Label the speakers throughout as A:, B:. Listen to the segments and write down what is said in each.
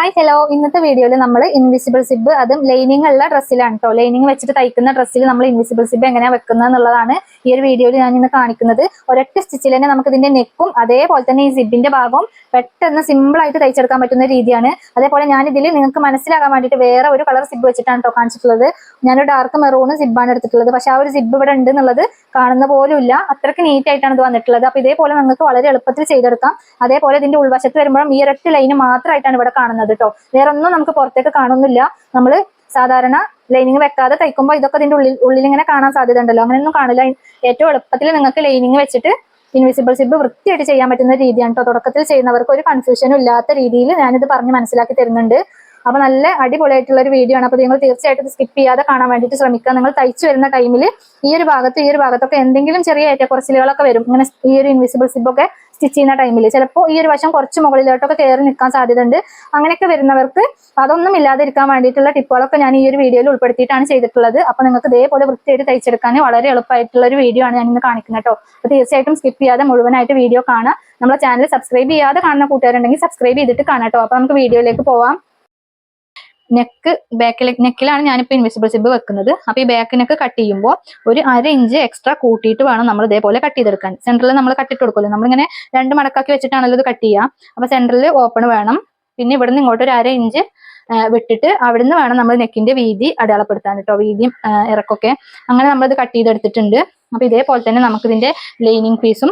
A: Hi hello ഇന്നത്തെ വീഡിയോയിൽ നമ്മൾ ഇൻവിസിബിൾ സിബ് അതും ലൈനിങ് ഉള്ള ഡ്രസ്സിലാണ് കേട്ടോ ലൈനിങ് വെച്ചിട്ട് തയ്ക്കുന്ന ഡ്രസ്സിൽ നമ്മൾ ഇൻവിസിബിൾ സിബ് എങ്ങനെയാണ് വെക്കുന്നത് എന്നുള്ളതാണ് ഈ ഒരു വീഡിയോയിൽ ഞാൻ ഇന്ന് കാണിക്കുന്നത്. ഒരൊറ്റ സ്റ്റിച്ചിൽ തന്നെ നമുക്ക് ഇതിന്റെ നെക്കും അതേപോലെ തന്നെ ഈ സിബിന്റെ ഭാഗവും പെട്ടെന്ന് സിമ്പിൾ ആയിട്ട് തയ്ച്ചെടുക്കാൻ പറ്റുന്ന രീതിയാണ്. അതേപോലെ ഞാൻ ഇതിൽ നിങ്ങൾക്ക് മനസ്സിലാകാൻ വേണ്ടിയിട്ട് വേറെ ഒരു കളർ സിബ് വെച്ചിട്ടാണ് കാണിച്ചിട്ടുള്ളത്. ഞാനൊരു ഡാർക്ക് മെറൂൺ സിബാണ് എടുത്തിട്ടുള്ളത്. പക്ഷെ ആ ഒരു സിബ് ഇവിടെ ഉണ്ട് എന്നുള്ളത് കാണുന്ന പോലും ഇല്ല. അത്രയ്ക്ക് നീറ്റ് ആയിട്ടാണ് ഇത് വന്നിട്ടുള്ളത്. അപ്പൊ ഇതേപോലെ നിങ്ങൾക്ക് വളരെ എളുപ്പത്തിൽ ചെയ്തെടുക്കാം. അതേപോലെ ഇതിന്റെ ഉൾവശത്ത് വരുമ്പോഴും ഈ ഒരൊറ്റ ലൈന് മാത്രമായിട്ടാണ് ഇവിടെ കാണുന്നത്. കേട്ടോ വേറെ ഒന്നും നമുക്ക് പുറത്തേക്ക് കാണുന്നില്ല. നമ്മൾ സാധാരണ ലൈനിങ് വെക്കാതെ തയ്ക്കുമ്പോൾ ഇതൊക്കെ ഇതിന്റെ ഉള്ളിൽ ഉള്ളിൽ ഇങ്ങനെ കാണാൻ സാധ്യത ഉണ്ടല്ലോ അങ്ങനെയൊന്നും കാണില്ല. ഏറ്റവും എളുപ്പത്തിൽ നിങ്ങൾക്ക് ലൈനിങ് വെച്ചിട്ട് ഇൻവിസിബിൾ സിബ് വൃത്തിയായിട്ട് ചെയ്യാൻ പറ്റുന്ന രീതിയാണ് കേട്ടോ തുടക്കത്തിൽ ചെയ്യുന്നവർക്ക് ഒരു കൺഫ്യൂഷനും ഇല്ലാത്ത രീതിയിൽ ഞാനിത് പറഞ്ഞ് മനസ്സിലാക്കി തരുന്നുണ്ട്. അപ്പൊ നല്ല അടിപൊളിയായിട്ടുള്ള ഒരു വീഡിയോ ആണ്. അപ്പൊ നിങ്ങൾ തീർച്ചയായിട്ടും സ്കിപ്പ് ചെയ്യാതെ കാണാൻ വേണ്ടിയിട്ട് ശ്രമിക്കുക. നിങ്ങൾ തയ്ച്ചു വരുന്ന ടൈമിൽ ഈ ഒരു ഭാഗത്ത് ഈ ഒരു ഭാഗത്തൊക്കെ എന്തെങ്കിലും ചെറിയ ഏറ്റക്കുറച്ചിലുകളൊക്കെ വരും. ഇങ്ങനെ ഈ ഒരു ഇൻവിസിബിൾ സിബ് ഒക്കെ സ്റ്റിച്ച് ചെയ്യുന്ന ടൈമിൽ ചിലപ്പോൾ ഈ ഒരു വശം കുറച്ച് മുകളിലോട്ടൊക്കെ കയറി നിൽക്കാൻ സാധ്യതയുണ്ട്. അങ്ങനെയൊക്കെ വരുന്നവർക്ക് അതൊന്നും ഇല്ലാതിരിക്കാൻ വേണ്ടിയിട്ടുള്ള ടിപ്പുകളൊക്കെ ഞാൻ ഈ ഒരു വീഡിയോയിൽ ഉൾപ്പെടുത്തിയിട്ടാണ് ചെയ്തിട്ടുള്ളത്. അപ്പൊ നിങ്ങൾക്ക് ഇതേപോലെ വൃത്തിയായിട്ട് തയ്ച്ചെടുക്കാൻ വളരെ എളുപ്പമായിട്ടുള്ള ഒരു വീഡിയോ ആണ് ഞാൻ ഇന്ന് കാണിക്കുന്നത് കേട്ടോ. അപ്പൊ തീർച്ചയായിട്ടും സ്കിപ്പ് ചെയ്യാതെ മുഴുവനായിട്ട് വീഡിയോ കാണാം നമ്മുടെ ചാനൽ സബ്സ്ക്രൈബ് ചെയ്യാതെ കാണുന്ന കൂട്ടുകാരുണ്ടെങ്കിൽ സബ്സ്ക്രൈബ് ചെയ്തിട്ട് കാണാം കേട്ടോ. അപ്പൊ നമുക്ക് വീഡിയോയിലേക്ക് പോവാം. നെക്ക് ബാക്കിൽ നെക്കിലാണ് ഞാനിപ്പോൾ ഇൻവിസിബിൾ സിബ് വെക്കുന്നത്. അപ്പൊ ഈ ബാക്ക് നെക്ക് കട്ട് ചെയ്യുമ്പോൾ ഒരു അര ഇഞ്ച് എക്സ്ട്രാ കൂട്ടിയിട്ട് വേണം നമ്മൾ ഇതേപോലെ കട്ട് ചെയ്തെടുക്കാൻ. സെന്ററിൽ നമ്മൾ കട്ടിട്ട് കൊടുക്കുമല്ലോ. നമ്മളിങ്ങനെ രണ്ട് മടക്കാക്കി വെച്ചിട്ടാണല്ലോ ഇത് കട്ട് ചെയ്യുക. അപ്പൊ സെന്ററിൽ ഓപ്പൺ വേണം. പിന്നെ ഇവിടുന്ന് ഇങ്ങോട്ട് ഒരു അര ഇഞ്ച് വിട്ടിട്ട് അവിടുന്ന് വേണം നമ്മൾ നെക്കിന്റെ വീതി അടയാളപ്പെടുത്താൻ കേട്ടോ. വീതിയും ഇറക്കൊക്കെ. അങ്ങനെ നമ്മളിത് കട്ട് ചെയ്തെടുത്തിട്ടുണ്ട്. അപ്പൊ ഇതേപോലെ തന്നെ നമുക്ക് ഇതിന്റെ ലൈനിങ് പീസും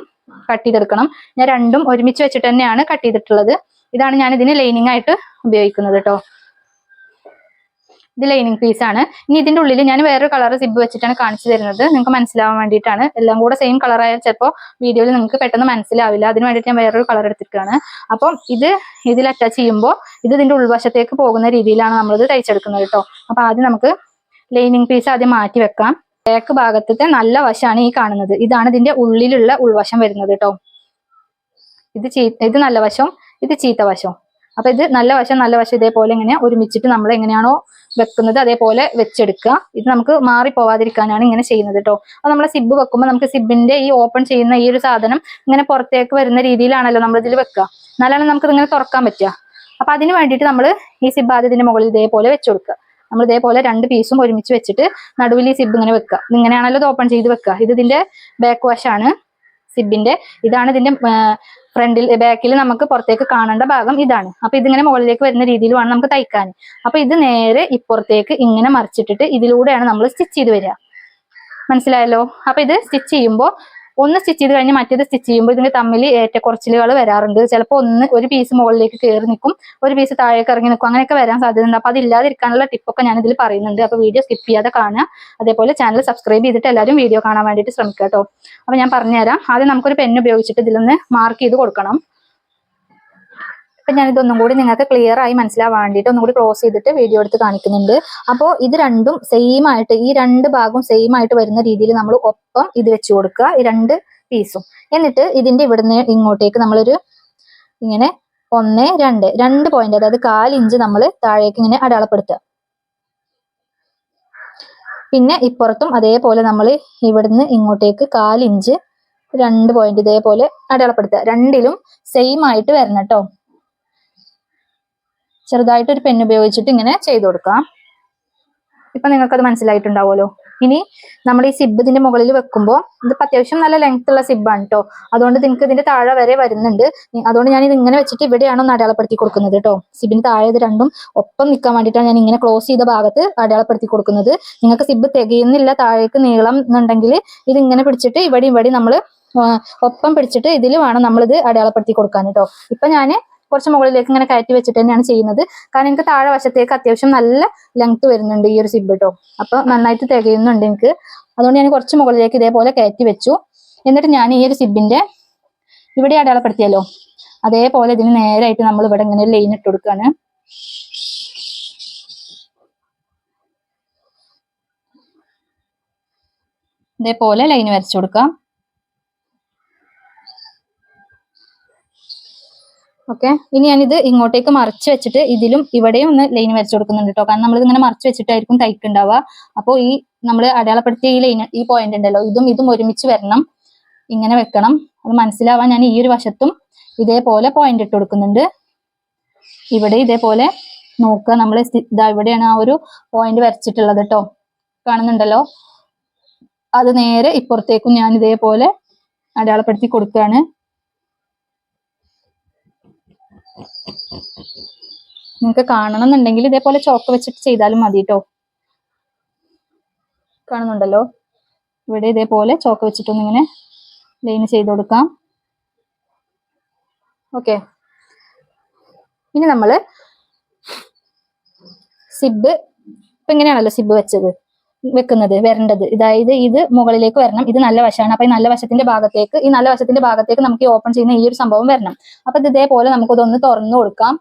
A: കട്ട് ചെയ്തെടുക്കണം. ഞാൻ രണ്ടും ഒരുമിച്ച് വെച്ചിട്ട് തന്നെയാണ് കട്ട് ചെയ്തിട്ടുള്ളത്. ഇതാണ് ഞാൻ ഇതിന് ലൈനിങ് ആയിട്ട് ഉപയോഗിക്കുന്നത് കേട്ടോ. ഇത് ലൈനിങ് പീസ് ആണ്. ഇനി ഇതിന്റെ ഉള്ളിൽ ഞാൻ വേറൊരു കളർ സിബ് വെച്ചിട്ടാണ് കാണിച്ചു തരുന്നത്. നിങ്ങൾക്ക് മനസ്സിലാവാൻ വേണ്ടിയിട്ടാണ്. എല്ലാം കൂടെ സെയിം കളർ ആയാൽ ചിലപ്പോൾ വീഡിയോയിൽ നിങ്ങൾക്ക് പെട്ടെന്ന് മനസ്സിലാവില്ല. അതിന് വേണ്ടിയിട്ട് ഞാൻ വേറൊരു കളർ എടുത്തിട്ടാണ് അപ്പം ഇത് ഇതിൽ അറ്റാച്ച് ചെയ്യുമ്പോൾ ഇത് ഇതിന്റെ ഉൾവശത്തേക്ക് പോകുന്ന രീതിയിലാണ് നമ്മളിത് തയ്ച്ചെടുക്കുന്നത് കേട്ടോ. അപ്പൊ ആദ്യം നമുക്ക് ലൈനിങ് പീസ് ആദ്യം മാറ്റി വെക്കാം. ബാക്ക് ഭാഗത്തെ നല്ല വശമാണ് ഈ കാണുന്നത്. ഇതാണ് ഇതിന്റെ ഉള്ളിലുള്ള ഉൾവശം വരുന്നത് കേട്ടോ. ഇത് ചീ ഇത് നല്ല വശം ഇത് ചീത്ത വശം. അപ്പൊ ഇത് നല്ല വശം നല്ല വശം ഇതേപോലെ ഇങ്ങനെ ഒരുമിച്ചിട്ട് നമ്മൾ എങ്ങനെയാണോ വെക്കുന്നത് അതേപോലെ വെച്ചെടുക്കുക. ഇത് നമുക്ക് മാറി പോവാതിരിക്കാനാണ് ഇങ്ങനെ ചെയ്യുന്നത് കേട്ടോ അപ്പൊ നമ്മൾ സിബ് വെക്കുമ്പോൾ നമുക്ക് സിബിന്റെ ഈ ഓപ്പൺ ചെയ്യുന്ന ഈ ഒരു സാധനം ഇങ്ങനെ പുറത്തേക്ക് വരുന്ന രീതിയിലാണല്ലോ നമ്മൾ ഇതിൽ വെക്കുക. എന്നാലാണ് നമുക്ക് ഇങ്ങനെ തുറക്കാൻ പറ്റുക. അപ്പൊ അതിന് വേണ്ടിയിട്ട് നമ്മൾ ഈ സിബ് ആദ്യം ഇതിന്റെ മുകളിൽ ഇതേപോലെ വെച്ച് കൊടുക്കുക. നമ്മൾ ഇതേപോലെ രണ്ട് പീസും ഒരുമിച്ച് വെച്ചിട്ട് നടുവിൽ ഈ സിബ് ഇങ്ങനെ വെക്കുക. ഇങ്ങനെയാണല്ലോ ഇത് ഓപ്പൺ ചെയ്ത് വെക്കുക. ഇത് ഇതിന്റെ ബാക്ക് വാഷാണ് സിബിന്റെ. ഇതാണ് ഇതിന്റെ ഫ്രണ്ടിൽ ബാക്കിൽ നമുക്ക് പുറത്തേക്ക് കാണേണ്ട ഭാഗം ഇതാണ്. അപ്പൊ ഇതിങ്ങനെ മുകളിലേക്ക് വരുന്ന രീതിയിൽ വേണം നമുക്ക് തയ്ക്കാൻ. അപ്പൊ ഇത് നേരെ ഇപ്പുറത്തേക്ക് ഇങ്ങനെ മറിച്ചിട്ടിട്ട് ഇതിലൂടെയാണ് നമ്മൾ സ്റ്റിച്ച് ചെയ്ത് വരിക. മനസ്സിലായല്ലോ? അപ്പൊ ഇത് സ്റ്റിച്ച് ചെയ്യുമ്പോൾ ഒന്ന് സ്റ്റിച്ച് ചെയ്ത് കഴിഞ്ഞ് മറ്റേത് സ്റ്റിച്ച് ചെയ്യുമ്പോൾ ഇതിന് തമ്മിൽ ഏറ്റക്കുറച്ചിലുകൾ വരാറുണ്ട്. ചിലപ്പോൾ ഒന്ന് ഒരു പീസ് മുകളിലേക്ക് കയറി നിൽക്കും ഒരു പീസ് താഴേക്ക് ഇറങ്ങി നിൽക്കും അങ്ങനെയൊക്കെ വരാൻ സാധ്യതയുണ്ട്. അപ്പൊ അതില്ലാതിരിക്കാനുള്ള ടിപ്പൊക്കെ ഞാൻ ഇതിൽ പറയുന്നുണ്ട്. അപ്പൊ വീഡിയോ സ്കിപ്പ് ചെയ്യാതെ കാണുക. അതേപോലെ ചാനൽ സബ്സ്ക്രൈബ് ചെയ്തിട്ട് എല്ലാവരും വീഡിയോ കാണാൻ വേണ്ടിയിട്ട് ശ്രമിക്കുക കേട്ടോ. അപ്പോൾ ഞാൻ പറഞ്ഞുതരാം. ആദ്യം നമുക്കൊരു പെൻ ഉപയോഗിച്ചിട്ട് ഇതിലൊന്ന് മാർക്ക് ചെയ്ത് കൊടുക്കണം. അപ്പൊ ഞാൻ ഇതൊന്നും കൂടി നിങ്ങൾക്ക് ക്ലിയർ ആയി മനസ്സിലാവാൻ വേണ്ടിയിട്ട് ഒന്നും കൂടി ക്ലോസ് ചെയ്തിട്ട് വീഡിയോ എടുത്ത് കാണിക്കുന്നുണ്ട്. അപ്പോൾ ഇത് രണ്ടും സെയിം ആയിട്ട് ഈ രണ്ട് ഭാഗവും സെയിം ആയിട്ട് വരുന്ന രീതിയിൽ നമ്മൾ ഒപ്പം ഇത് വെച്ച് കൊടുക്കുക. ഈ രണ്ട് പീസും എന്നിട്ട് ഇതിന്റെ ഇവിടുന്ന് ഇങ്ങോട്ടേക്ക് നമ്മളൊരു ഇങ്ങനെ ഒന്ന് രണ്ട് രണ്ട് പോയിന്റ് അതായത് കാലിഞ്ച് നമ്മൾ താഴേക്ക് ഇങ്ങനെ അടയാളപ്പെടുത്തുക. പിന്നെ ഇപ്പുറത്തും അതേപോലെ നമ്മൾ ഇവിടുന്ന് ഇങ്ങോട്ടേക്ക് കാലിഞ്ച് രണ്ട് പോയിന്റ് ഇതേപോലെ അടയാളപ്പെടുത്തുക. രണ്ടിലും സെയിം ആയിട്ട് വരണം കേട്ടോ. ചെറുതായിട്ട് ഒരു പെൻ ഉപയോഗിച്ചിട്ട് ഇങ്ങനെ ചെയ്തു കൊടുക്കാം ഇപ്പൊ നിങ്ങൾക്കത് മനസ്സിലായിട്ടുണ്ടാവുമല്ലോ. ഇനി നമ്മൾ ഈ സിബ് ഇതിന്റെ മുകളിൽ വെക്കുമ്പോൾ ഇത് അത്യാവശ്യം നല്ല ലെങ്ത് ഉള്ള സിബാണ് കേട്ടോ അതുകൊണ്ട് നിങ്ങൾക്ക് ഇതിന്റെ താഴെ വരെ വരുന്നുണ്ട്. അതുകൊണ്ട് ഞാൻ ഇത് ഇങ്ങനെ വെച്ചിട്ട് ഇവിടെയാണ് ഒന്ന് അടയാളപ്പെടുത്തി കൊടുക്കുന്നത് കേട്ടോ സിബിന് താഴെ ഇത് രണ്ടും ഒപ്പം നിൽക്കാൻ വേണ്ടിയിട്ടാണ് ഞാൻ ഇങ്ങനെ ക്ലോസ് ചെയ്ത ഭാഗത്ത് അടയാളപ്പെടുത്തി കൊടുക്കുന്നത്. നിങ്ങൾക്ക് സിബ് തികയുന്നില്ല താഴേക്ക് നീളം എന്നുണ്ടെങ്കിൽ ഇത് ഇങ്ങനെ പിടിച്ചിട്ട് ഇവിടെ ഇവിടെ നമ്മൾ ഒപ്പം പിടിച്ചിട്ട് ഇതിൽ വേണം നമ്മളിത് അടയാളപ്പെടുത്തി കൊടുക്കാൻ കേട്ടോ ഇപ്പൊ ഞാൻ കുറച്ച് മുകളിലേക്ക് ഇങ്ങനെ കയറ്റി വെച്ചിട്ട് തന്നെയാണ് ചെയ്യുന്നത്. കാരണം എനിക്ക് താഴെ വശത്തേക്ക് അത്യാവശ്യം നല്ല ലെങ്ത് വരുന്നുണ്ട് ഈ ഒരു സിബ് കേട്ടോ അപ്പൊ നന്നായിട്ട് തികയുന്നുണ്ട് എനിക്ക്. അതുകൊണ്ട് ഞാൻ കുറച്ച് മുകളിലേക്ക് ഇതേപോലെ കയറ്റി വെച്ചു. എന്നിട്ട് ഞാൻ ഈ ഒരു സിബിന്റെ ഇവിടെ അടയാളപ്പെടുത്തിയല്ലോ അതേപോലെ ഇതിന് നേരായിട്ട് നമ്മൾ ഇവിടെ ഇങ്ങനെ ലൈൻ ഇട്ട് കൊടുക്കുകയാണ് ഇതേപോലെ ലൈൻ വരച്ചു കൊടുക്കാം. ഓക്കെ. ഇനി ഞാനിത് ഇങ്ങോട്ടേക്ക് മറിച്ച് വെച്ചിട്ട് ഇതിലും ഇവിടെയും ഒന്ന് ലൈൻ വരച്ചു കൊടുക്കുന്നുണ്ട് കാരണം നമ്മൾ ഇങ്ങനെ മറിച്ച് വെച്ചിട്ടായിരിക്കും തയ്ക്കുണ്ടാവുക അപ്പോൾ ഈ നമ്മൾ അടയാളപ്പെടുത്തിയ ഈ ലൈൻ ഈ പോയിന്റ് ഉണ്ടല്ലോ. ഇതും ഇതും ഒരുമിച്ച് വരണം. ഇങ്ങനെ വെക്കണം. അത് മനസ്സിലാവാൻ ഞാൻ ഈ ഒരു വശത്തും ഇതേപോലെ പോയിന്റ് ഇട്ട് കൊടുക്കുന്നുണ്ട്. ഇവിടെ ഇതേപോലെ നോക്കുക. നമ്മൾ ഇതാ ഇവിടെയാണ് ആ ഒരു പോയിന്റ് വരച്ചിട്ടുള്ളത് കേട്ടോ കാണുന്നുണ്ടല്ലോ? അത് നേരെ ഇപ്പുറത്തേക്കും ഞാൻ ഇതേപോലെ അടയാളപ്പെടുത്തി കൊടുക്കുകയാണ്. നിങ്ങൾക്ക് കാണണം എന്നുണ്ടെങ്കിൽ ഇതേപോലെ ചോക്ക് വെച്ചിട്ട് ചെയ്താലും മതി കേട്ടോ കാണുന്നുണ്ടല്ലോ. ഇവിടെ ഇതേപോലെ ചോക്ക് വെച്ചിട്ടൊന്ന് ഇങ്ങനെ ലൈന് ചെയ്ത് കൊടുക്കാം. ഓക്കെ ഇനി നമ്മൾ സിബ് ഇപ്പൊ ഇങ്ങനെയാണല്ലോ സിബ് വെച്ചത്? വെക്കുന്നത് വരേണ്ടത്. അതായത് ഇത് മുകളിലേക്ക് വരണം. ഇത് നല്ല വശമാണ്. അപ്പൊ ഈ നല്ല വശത്തിന്റെ ഭാഗത്തേക്ക് ഈ നല്ല വശത്തിന്റെ ഭാഗത്തേക്ക് നമുക്ക് ഈ ഓപ്പൺ ചെയ്യുന്ന ഈ ഒരു സംഭവം വരണം. അപ്പൊ ഇത് ഇതേപോലെ നമുക്ക് ഇതൊന്ന് തുറന്നു കൊടുക്കാം.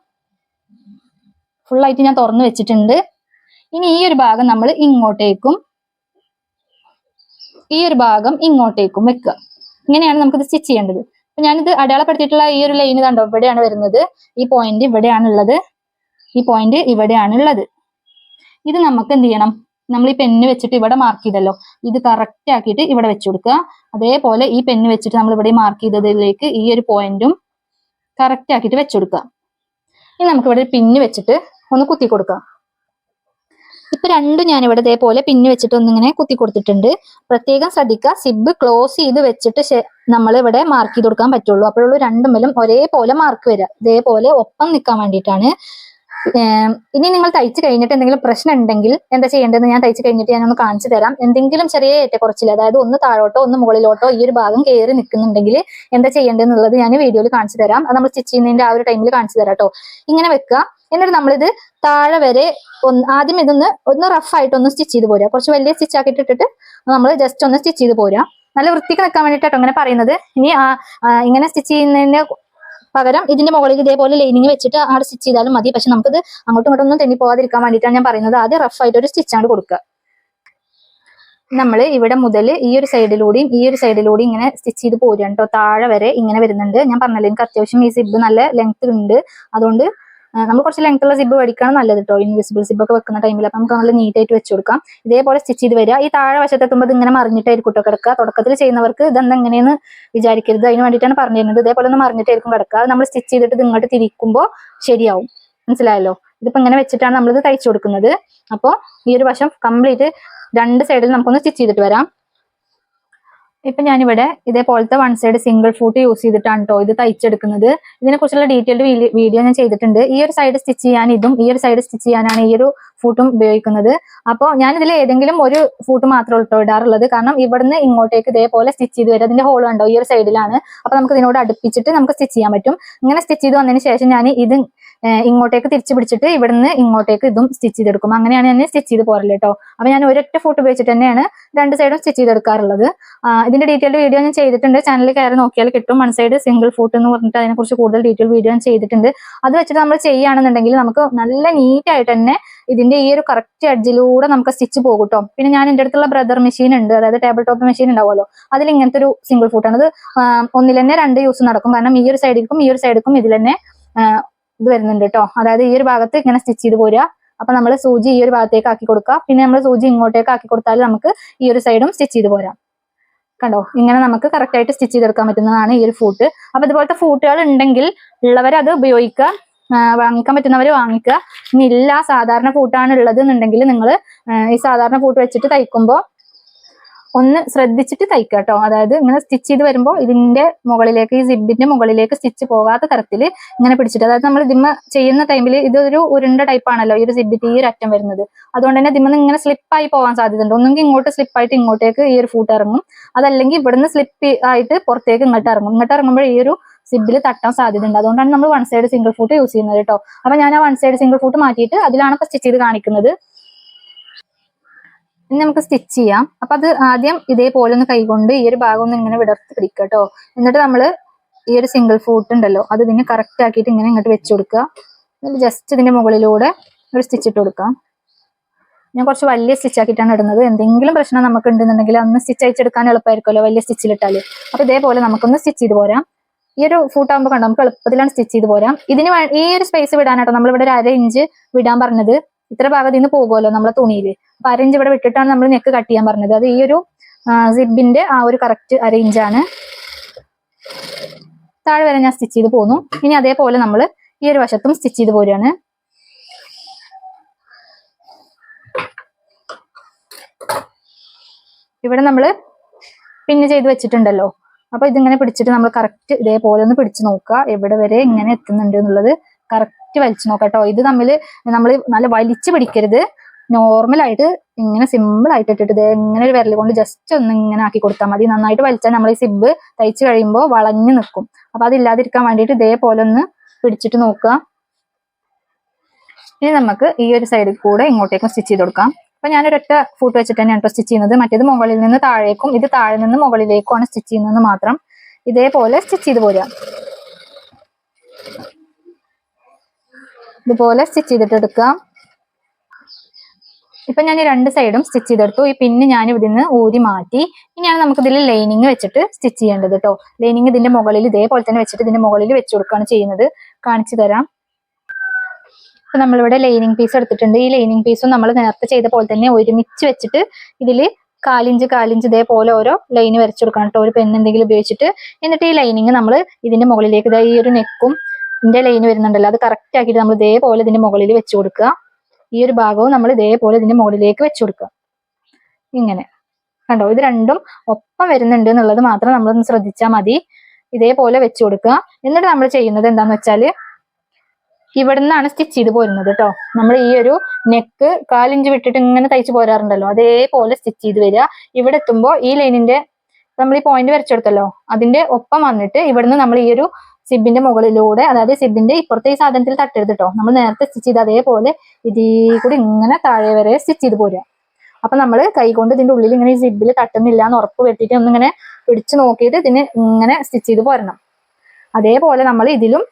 A: ഫുൾ ആയിട്ട് ഞാൻ തുറന്നു വെച്ചിട്ടുണ്ട്. ഇനി ഈ ഒരു ഭാഗം നമ്മൾ ഇങ്ങോട്ടേക്കും ഈ ഒരു ഭാഗം ഇങ്ങോട്ടേക്കും വെക്കുക. ഇങ്ങനെയാണ് നമുക്കിത് സ്റ്റിച്ച് ചെയ്യേണ്ടത്. അപ്പൊ ഞാനിത് അടയാളപ്പെടുത്തിയിട്ടുള്ള ഈ ഒരു ലൈൻ കണ്ടോ? ഇവിടെയാണ് വരുന്നത്. ഈ പോയിന്റ് ഇവിടെയാണുള്ളത്. ഈ പോയിന്റ് ഇവിടെയാണുള്ളത്. ഇത് നമുക്ക് എന്ത് ചെയ്യണം? നമ്മൾ ഈ പെന്ന് വെച്ചിട്ട് ഇവിടെ മാർക്ക് ചെയ്തല്ലോ. ഇത് കറക്റ്റ് ആക്കിയിട്ട് ഇവിടെ വെച്ചു കൊടുക്കുക. അതേപോലെ ഈ പെന്ന് വെച്ചിട്ട് നമ്മൾ ഇവിടെ മാർക്ക് ചെയ്തതിലേക്ക് ഈ ഒരു പോയിന്റും കറക്റ്റ് ആക്കിയിട്ട് വെച്ചു കൊടുക്കുക. ഇനി നമുക്ക് ഇവിടെ പിന്ന് വെച്ചിട്ട് ഒന്ന് കുത്തി കൊടുക്കാം ഇപ്പൊ രണ്ടും ഞാൻ ഇവിടെ ഇതേപോലെ പിന്ന് വെച്ചിട്ട് ഒന്നിങ്ങനെ കുത്തി കൊടുത്തിട്ടുണ്ട്. പ്രത്യേകം ശ്രദ്ധിക്കുക. സിബ് ക്ലോസ് ചെയ്ത് വെച്ചിട്ട് നമ്മൾ ഇവിടെ മാർക്ക് ചെയ്ത് കൊടുക്കാൻ പറ്റുള്ളൂ. അപ്പോഴുള്ളൂ രണ്ടുമലും ഒരേപോലെ മാർക്ക് വരിക. ഇതേപോലെ ഒപ്പം നിൽക്കാൻ വേണ്ടിയിട്ടാണ് ഇനി നിങ്ങൾ തയ്ച്ചു കഴിഞ്ഞിട്ട് എന്തെങ്കിലും പ്രശ്നം ഉണ്ടെങ്കിൽ എന്താ ചെയ്യേണ്ടതെന്ന് ഞാൻ തയ്ച്ചു കഴിഞ്ഞിട്ട് ഞാനൊന്ന് കാണിച്ചു തരാം. എന്തെങ്കിലും ചെറിയ ഏറ്റക്കുറച്ചിൽ അതായത് ഒന്ന് താഴോട്ടോ ഒന്ന് മുകളിലോട്ടോ ഈ ഒരു ഭാഗം കയറി നിൽക്കുന്നുണ്ടെങ്കിൽ എന്താ ചെയ്യേണ്ടതെന്നുള്ളത് ഞാൻ വീഡിയോയിൽ കാണിച്ചു തരാം. അത് നമ്മൾ സ്റ്റിച്ച് ചെയ്യുന്നതിന്റെ ആ ഒരു ടൈമിൽ കാണിച്ചു തരാം കേട്ടോ ഇങ്ങനെ വെക്കുക. എന്നിട്ട് നമ്മളിത് താഴെ വരെ ഒന്ന് ആദ്യം ഇതൊന്ന് ഒന്ന് റഫ് ആയിട്ട് ഒന്ന് സ്റ്റിച്ച് ചെയ്ത് പോരുക. കുറച്ച് വലിയ സ്റ്റിച്ച് ആക്കിയിട്ട് ഇട്ടിട്ട് നമ്മൾ ജസ്റ്റ് ഒന്ന് സ്റ്റിച്ച് ചെയ്ത് പോരുക. നല്ല വൃത്തിക്ക് നിൽക്കാൻ വേണ്ടിയിട്ടോ അങ്ങനെ പറയുന്നത്. ഇനി ഇങ്ങനെ സ്റ്റിച്ച് ചെയ്യുന്നതിന് പകരം ഇതിന്റെ മുകളിൽ ഇതേപോലെ ലൈനിങ് വെച്ചിട്ട് അവിടെ സ്റ്റിച്ച് ചെയ്താലും മതി. പക്ഷെ നമുക്കിത് അങ്ങോട്ടും ഇങ്ങോട്ടും ഒന്നും തെന്നി പോകാതിരിക്കാൻ വേണ്ടിയിട്ടാണ് ഞാൻ പറയുന്നത്. ആദ്യം റഫ് ആയിട്ട് ഒരു സ്റ്റിച്ച് ആണ് കൊടുക്കുക. നമ്മൾ ഇവിടെ മുതൽ ഈ ഒരു സൈഡിലൂടെയും ഈ ഒരു സൈഡിലൂടെയും ഇങ്ങനെ സ്റ്റിച്ച് ചെയ്ത് പോരുകയാണ് കേട്ടോ താഴെ വരെ ഇങ്ങനെ വരുന്നുണ്ട്. ഞാൻ പറഞ്ഞല്ലോ എനിക്ക് അത്യാവശ്യം ഈ സിബ് നല്ല ലെങ്ത് ഉണ്ട്. അതുകൊണ്ട് നമ്മൾ കുറച്ച് ലെങ്ത് ഉള്ള സിബ് മേടിക്കണം നല്ലത് കേട്ടോ ഇൻവിസിബിൾ സിബ് ഒക്കെ വെക്കുന്ന ടൈമിൽ അപ്പൊ നമുക്ക് നല്ല നീറ്റ് ആയിട്ട് വെച്ച് കൊടുക്കാം. ഇതേപോലെ സ്റ്റിച്ച് ചെയ്ത് വരിക. ഈ താഴെ വശത്തെത്തുമ്പോൾ ഇത് ഇങ്ങനെ മറിഞ്ഞിട്ടായിരിക്കും കേട്ടോ കിടക്കുക. തുടക്കത്തിൽ ചെയ്യുന്നവർക്ക് ഇതെന്താ എങ്ങനെയെന്ന് വിചാരിക്കരുത്. അതിന് വേണ്ടിയിട്ടാണ് പറഞ്ഞു തരുന്നത്. ഇതേപോലെ ഒന്ന് മറിഞ്ഞിട്ടായിരിക്കും കിടക്കുക. നമ്മൾ സ്റ്റിച്ച് ചെയ്തിട്ട് ഇത് ഇങ്ങോട്ട് തിരിക്കുമ്പോൾ ശരിയാവും. മനസ്സിലായല്ലോ? ഇതിപ്പോ ഇങ്ങനെ വെച്ചിട്ടാണ് നമ്മളിത് തയ്ച്ചു കൊടുക്കുന്നത്. അപ്പോൾ ഈ ഒരു വശം കംപ്ലീറ്റ് രണ്ട് സൈഡിൽ നമുക്കൊന്ന് സ്റ്റിച്ച് ചെയ്തിട്ട് വരാം. ഇപ്പൊ ഞാനിവിടെ ഇതേപോലത്തെ one side single foot use ചെയ്തിട്ടാണ് കേട്ടോ ഇത് തയ്ച്ചെടുക്കുന്നത്. ഇതിനെ കുറിച്ചുള്ള ഡീറ്റെയിൽഡ് വീഡിയോ ഞാൻ ചെയ്തിട്ടുണ്ട്. ഈ ഒരു സൈഡ് സ്റ്റിച്ച് ചെയ്യാൻ ഇതും ഈ ഒരു സൈഡ് സ്റ്റിച്ച് ചെയ്യാനാണ് ഈ ഒരു ഫൂട്ടും ഉപയോഗിക്കുന്നത്. അപ്പോൾ ഇതിൽ ഏതെങ്കിലും ഒരു ഫൂട്ട് മാത്രമേ ഉൾട്ടോ ഇടാറുള്ളത്. കാരണം ഇവിടുന്ന് ഇങ്ങോട്ടേക്ക് ഇതേപോലെ സ്റ്റിച്ച് ചെയ്ത് വരും. അതിന്റെ ഹോൾ ഉണ്ടോ ഈ ഒരു സൈഡിലാണ്. അപ്പൊ നമുക്ക് ഇതിനോട് അടുപ്പിച്ചിട്ട് നമുക്ക് സ്റ്റിച്ച് ചെയ്യാൻ പറ്റും. ഇങ്ങനെ സ്റ്റിച്ച് ചെയ്ത് വന്നതിന് ശേഷം ഞാൻ ഇത് ഇങ്ങോട്ടേക്ക് തിരിച്ചു പിടിച്ചിട്ട് ഇവിടുന്ന് ഇങ്ങോട്ടേക്ക് ഇതും സ്റ്റിച്ച് ചെയ്തെടുക്കും. അങ്ങനെയാണ് ഞാൻ സ്റ്റിച്ച് ചെയ്ത് പോരൽ കേട്ടോ. അപ്പൊ ഞാൻ ഒരൊറ്റ ഫൂട്ട് ഉപയോഗിച്ചിട്ട് തന്നെയാണ് രണ്ട് സൈഡും സ്റ്റിച്ച് ചെയ്തെടുക്കാറുള്ളത്. ഇതിന്റെ ഡീറ്റെയിൽഡ് വീഡിയോ ഞാൻ ചെയ്തിട്ടുണ്ട്. ചാനലിൽ കയറി നോക്കിയാൽ കിട്ടും. വൺ സൈഡ് സിംഗിൾ ഫൂട്ട് എന്ന് പറഞ്ഞിട്ട് അതിനെക്കുറിച്ച് കൂടുതൽ ഡീറ്റെയിൽ വീഡിയോ ഞാൻ ചെയ്തിട്ടുണ്ട്. അത് വെച്ചിട്ട് നമ്മൾ ചെയ്യുകയാണെന്നുണ്ടെങ്കിൽ നമുക്ക് നല്ല നീറ്റായിട്ട് തന്നെ ഇതിന്റെ ഈ ഒരു കറക്റ്റ് എഡ്ജിലൂടെ നമുക്ക് സ്റ്റിച്ച് പോകും കേട്ടോ പിന്നെ ഞാൻ എന്റെ അടുത്തുള്ള ബ്രദർ മെഷീൻ ഉണ്ട്. അതായത് ടേബിൾ ടോപ്പ് മെഷീൻ ഉണ്ടാവുമല്ലോ. അതിൽ ഇങ്ങനത്തെ ഒരു സിംഗിൾ ഫൂട്ടാണ് അത് ഒന്നിൽ തന്നെ രണ്ട് യൂസ് നടക്കും. കാരണം ഈ ഒരു സൈഡിലേക്കും ഈ ഒരു സൈഡിലേക്കും ഇതിൽ തന്നെ ഇത് വരുന്നുണ്ട് കേട്ടോ അതായത് ഈ ഒരു ഭാഗത്ത് ഇങ്ങനെ സ്റ്റിച്ച് ചെയ്ത് പോരുക. അപ്പൊ നമ്മൾ സൂചി ഈ ഒരു ഭാഗത്തേക്ക് ആക്കി കൊടുക്കുക. പിന്നെ നമ്മൾ സൂചി ഇങ്ങോട്ടേക്ക് ആക്കി കൊടുത്താൽ നമുക്ക് ഈ ഒരു സൈഡും സ്റ്റിച്ച് ചെയ്ത് പോരാം. കണ്ടോ? ഇങ്ങനെ നമുക്ക് കറക്റ്റ് ആയിട്ട് സ്റ്റിച്ച് ചെയ്തെടുക്കാൻ പറ്റുന്നതാണ് ഈ ഒരു ഫൂട്ട് അപ്പൊ ഇതുപോലത്തെ ഫൂട്ടുകൾ ഉണ്ടെങ്കിൽ ഉള്ളവർ അത് ഉപയോഗിക്കുക. വാങ്ങിക്കാൻ പറ്റുന്നവർ വാങ്ങിക്കുക. ഇനി ഇല്ല സാധാരണ ഫൂട്ടാണ് ഉള്ളത് എന്നുണ്ടെങ്കിൽ നിങ്ങൾ ഈ സാധാരണ ഫൂട്ട് വെച്ചിട്ട് തയ്ക്കുമ്പോൾ ഒന്ന് ശ്രദ്ധിച്ചിട്ട് തയ്ക്കുക കേട്ടോ അതായത് ഇങ്ങനെ സ്റ്റിച്ച് ചെയ്ത് വരുമ്പോൾ ഇതിന്റെ മുകളിലേക്ക് ഈ സിബിന്റെ മുകളിലേക്ക് സ്റ്റിച്ച് പോകാത്ത തരത്തിൽ ഇങ്ങനെ പിടിച്ചിട്ട് അതായത് നമ്മൾ ദിമ്മ ചെയ്യുന്ന ടൈമിൽ ഇതൊരു ഉരുണ്ട ടൈപ്പ് ആണല്ലോ ഈ ഒരു സിബിറ്റ് ഈ ഒരു അറ്റം വരുന്നത്. അതുകൊണ്ട് തന്നെ ദിമ്മ ഇങ്ങനെ സ്ലിപ്പായി പോകാൻ സാധ്യതയുണ്ട്. ഒന്നെങ്കിൽ ഇങ്ങോട്ട് സ്ലിപ്പായിട്ട് ഇങ്ങോട്ടേക്ക് ഈ ഒരു ഫൂട്ട് ഇറങ്ങും. അതല്ലെങ്കിൽ ഇവിടുന്ന് സ്ലിപ്പ് ആയിട്ട് പുറത്തേക്ക് ഇങ്ങോട്ട് ഇറങ്ങും. ഇങ്ങോട്ട് ഇറങ്ങുമ്പോൾ ഈ ഒരു സിബിൽ തട്ടാൻ സാധ്യതയുണ്ട്. അതുകൊണ്ടാണ് നമ്മൾ one side single foot use ചെയ്യുന്നത് കേട്ടോ അപ്പൊ ഞാൻ ആ വൺ സൈഡ് സിംഗിൾ ഫൂട്ട് മാറ്റിയിട്ട് അതിലാണ് ഇപ്പൊ സ്റ്റിച്ച് ചെയ്ത് കാണിക്കുന്നത്. ഇനി നമുക്ക് സ്റ്റിച്ച് ചെയ്യാം. അപ്പൊ അത് ആദ്യം ഇതേപോലെ ഒന്ന് കൈകൊണ്ട് ഈ ഒരു ഭാഗം ഒന്ന് ഇങ്ങനെ വിടർത്തി പിടിക്കുക കേട്ടോ എന്നിട്ട് നമ്മൾ ഈ ഒരു സിംഗിൾ ഫൂട്ട് ഉണ്ടല്ലോ അത് ഇതിനെ കറക്റ്റ് ആക്കിയിട്ട് ഇങ്ങനെ ഇങ്ങോട്ട് വെച്ച് കൊടുക്കുക. എന്നിട്ട് ജസ്റ്റ് ഇതിന്റെ മുകളിലൂടെ ഒരു സ്റ്റിച്ച് ഇട്ട് കൊടുക്കാം. ഞാൻ കുറച്ച് വലിയ സ്റ്റിച്ച് ആക്കിയിട്ടാണ് ഇടുന്നത്. എന്തെങ്കിലും പ്രശ്നം നമുക്ക് ഉണ്ടെന്നുണ്ടെങ്കിൽ അന്ന് സ്റ്റിച്ച് അയച്ചെടുക്കാൻ എളുപ്പമായിരിക്കുമല്ലോ വലിയ സ്റ്റിച്ചിലിട്ടാൽ അപ്പൊ ഇതേപോലെ നമുക്കൊന്ന് സ്റ്റിച്ച് ചെയ്ത് പോരാം. ഈ ഒരു ഫൂട്ട് ആകുമ്പോൾ കണ്ടോ? നമുക്ക് എളുപ്പത്തിലാണ് സ്റ്റിച്ച് ചെയ്ത് പോരാം. ഇതിന് ഈ ഒരു സ്പേസ് വിടാനാട്ടോ നമ്മളിവിടെ ഒരു അര ഇഞ്ച് വിടാൻ പറഞ്ഞത്. ഇത്ര ഭാഗത്ത് നിന്ന് പോകുമല്ലോ നമ്മളെ തുണിയിൽ അപ്പൊ അര ഇഞ്ച് ഇവിടെ വിട്ടിട്ടാണ് നമ്മൾ നെക്ക് കട്ട് ചെയ്യാൻ പറഞ്ഞത്. അത് ഈ ഒരു സിബിന്റെ ആ ഒരു കറക്റ്റ് അര താഴെ വരെ ഞാൻ സ്റ്റിച്ച് ചെയ്ത് പോന്നു. ഇനി അതേപോലെ നമ്മൾ ഈ ഒരു വശത്തും സ്റ്റിച്ച് ചെയ്ത് പോരുകയാണ് ഇവിടെ നമ്മൾ പിന്നെ ചെയ്ത് വെച്ചിട്ടുണ്ടല്ലോ. അപ്പൊ ഇതിങ്ങനെ പിടിച്ചിട്ട് നമ്മൾ കറക്റ്റ് ഇതേപോലെ ഒന്ന് പിടിച്ചു നോക്കുക. എവിടെ വരെ ഇങ്ങനെ എത്തുന്നുണ്ട് എന്നുള്ളത് കറക്റ്റ് വലിച്ചു നോക്കാം കേട്ടോ. ഇത് തമ്മിൽ നമ്മൾ നല്ല വലിച്ചു പിടിക്കരുത്. നോർമൽ ആയിട്ട് ഇങ്ങനെ സിമ്പിൾ ആയിട്ട് ഇട്ടിട്ട് ഇത് ഇങ്ങനെ ഒരു വിരൽ കൊണ്ട് ജസ്റ്റ് ഒന്ന് ഇങ്ങനെ ആക്കി കൊടുത്താൽ മതി. നന്നായിട്ട് വലിച്ചാൽ നമ്മൾ ഈ സിബ് തയ്ച്ചു കഴിയുമ്പോൾ വളഞ്ഞു നിൽക്കും അപ്പൊ അതില്ലാതിരിക്കാൻ വേണ്ടിയിട്ട് ഇതേപോലെ ഒന്ന് പിടിച്ചിട്ട് നോക്കുക. ഇനി നമുക്ക് ഈ ഒരു സൈഡിൽ കൂടെ ഇങ്ങോട്ടേക്കും സ്റ്റിച്ച് ചെയ്ത് കൊടുക്കാം. അപ്പൊ ഞാനൊരൊറ്റ ഫൂട്ട് വെച്ചിട്ട് തന്നെയാണ് കേട്ടോ സ്റ്റിച്ച് ചെയ്യുന്നത്. മറ്റേത് മുകളിൽ നിന്ന് താഴേക്കും ഇത് താഴെ നിന്ന് മുകളിലേക്കുമാണ് സ്റ്റിച്ച് ചെയ്യുന്നത് മാത്രം ഇതേപോലെ സ്റ്റിച്ച് ചെയ്ത് പോരുക. ഇതുപോലെ സ്റ്റിച്ച് ചെയ്തിട്ട് എടുക്കാം ഇപ്പൊ ഞാൻ രണ്ട് സൈഡും സ്റ്റിച്ച് ചെയ്തെടുത്തു. ഈ പിന്നെ ഞാൻ ഇതിന്ന് ഊരി മാറ്റി. ഇനിയാണ് നമുക്ക് ഇതിൽ ലൈനിങ് വെച്ചിട്ട് സ്റ്റിച്ച് ചെയ്യേണ്ടത് കേട്ടോ ലൈനിങ് ഇതിന്റെ മുകളിൽ ഇതേപോലെ തന്നെ വെച്ചിട്ട് ഇതിന്റെ മുകളിൽ വെച്ച് കൊടുക്കുകയാണ് ചെയ്യുന്നത്. കാണിച്ചു തരാം. ഇപ്പൊ നമ്മളിവിടെ ലൈനിങ് പീസ് എടുത്തിട്ടുണ്ട്. ഈ ലൈനിങ് പീസും നമ്മൾ നേരത്തെ ചെയ്ത പോലെ തന്നെ ഒരുമിച്ച് വെച്ചിട്ട് ഇതിൽ കാലിഞ്ച് കാലിഞ്ച് ഇതേപോലെ ഓരോ ലൈന് വരച്ചു കൊടുക്കണം കേട്ടോ ഒരു പെൻ എന്തെങ്കിലും ഉപയോഗിച്ചിട്ട്. എന്നിട്ട് ഈ ലൈനിങ് നമ്മൾ ഇതിന്റെ മുകളിലേക്ക് ഈ ഒരു നെക്കും ഇതിന്റെ ലൈന് വരുന്നുണ്ടല്ലോ. അത് കറക്റ്റ് ആക്കിയിട്ട് നമ്മൾ ഇതേപോലെ ഇതിന്റെ മുകളിൽ വെച്ചു കൊടുക്കുക. ഈ ഒരു ഭാഗവും നമ്മൾ ഇതേപോലെ ഇതിന്റെ മുകളിലേക്ക് വെച്ചു കൊടുക്കുക. ഇങ്ങനെ. കണ്ടോ? ഇത് രണ്ടും ഒപ്പം വരുന്നുണ്ട് എന്നുള്ളത് മാത്രം നമ്മളൊന്ന് ശ്രദ്ധിച്ചാൽ മതി. ഇതേപോലെ വെച്ചു കൊടുക്കുക. എന്നിട്ട് നമ്മൾ ചെയ്യുന്നത് എന്താന്ന് വെച്ചാൽ ഇവിടെ നിന്നാണ് സ്റ്റിച്ച് ചെയ്ത് പോരുന്നത് കേട്ടോ നമ്മൾ ഈ ഒരു നെക്ക് കാലിഞ്ച് വിട്ടിട്ട് ഇങ്ങനെ തയ്ച്ച് പോരാറുണ്ടല്ലോ. അതേപോലെ സ്റ്റിച്ച് ചെയ്ത് വരിക. ഇവിടെ എത്തുമ്പോൾ ഈ ലൈനിന്റെ നമ്മൾ ഈ പോയിന്റ് വരച്ചെടുത്തല്ലോ. അതിന്റെ ഒപ്പം വന്നിട്ട് ഇവിടുന്ന് നമ്മൾ ഈ ഒരു സിബിന്റെ മുകളിലൂടെ അതായത് സിബിന്റെ ഇപ്പുറത്തെ ഈ സാധനത്തിൽ തട്ടരുത് നമ്മൾ നേരത്തെ സ്റ്റിച്ച് ചെയ്ത് അതേപോലെ ഇതീ കൂടി ഇങ്ങനെ താഴെ വരെ സ്റ്റിച്ച് ചെയ്ത് പോരുക. അപ്പൊ നമ്മൾ കൈകൊണ്ട് ഇതിന്റെ ഉള്ളിൽ ഇങ്ങനെ ഈ സിബിൽ തട്ടുന്നില്ല എന്ന് ഉറപ്പ് വരുത്തിയിട്ട് ഒന്നിങ്ങനെ പിടിച്ചു നോക്കിയിട്ട് ഇതിന് ഇങ്ങനെ സ്റ്റിച്ച് ചെയ്ത് പോരണം. അതേപോലെ നമ്മൾ ഇതിലും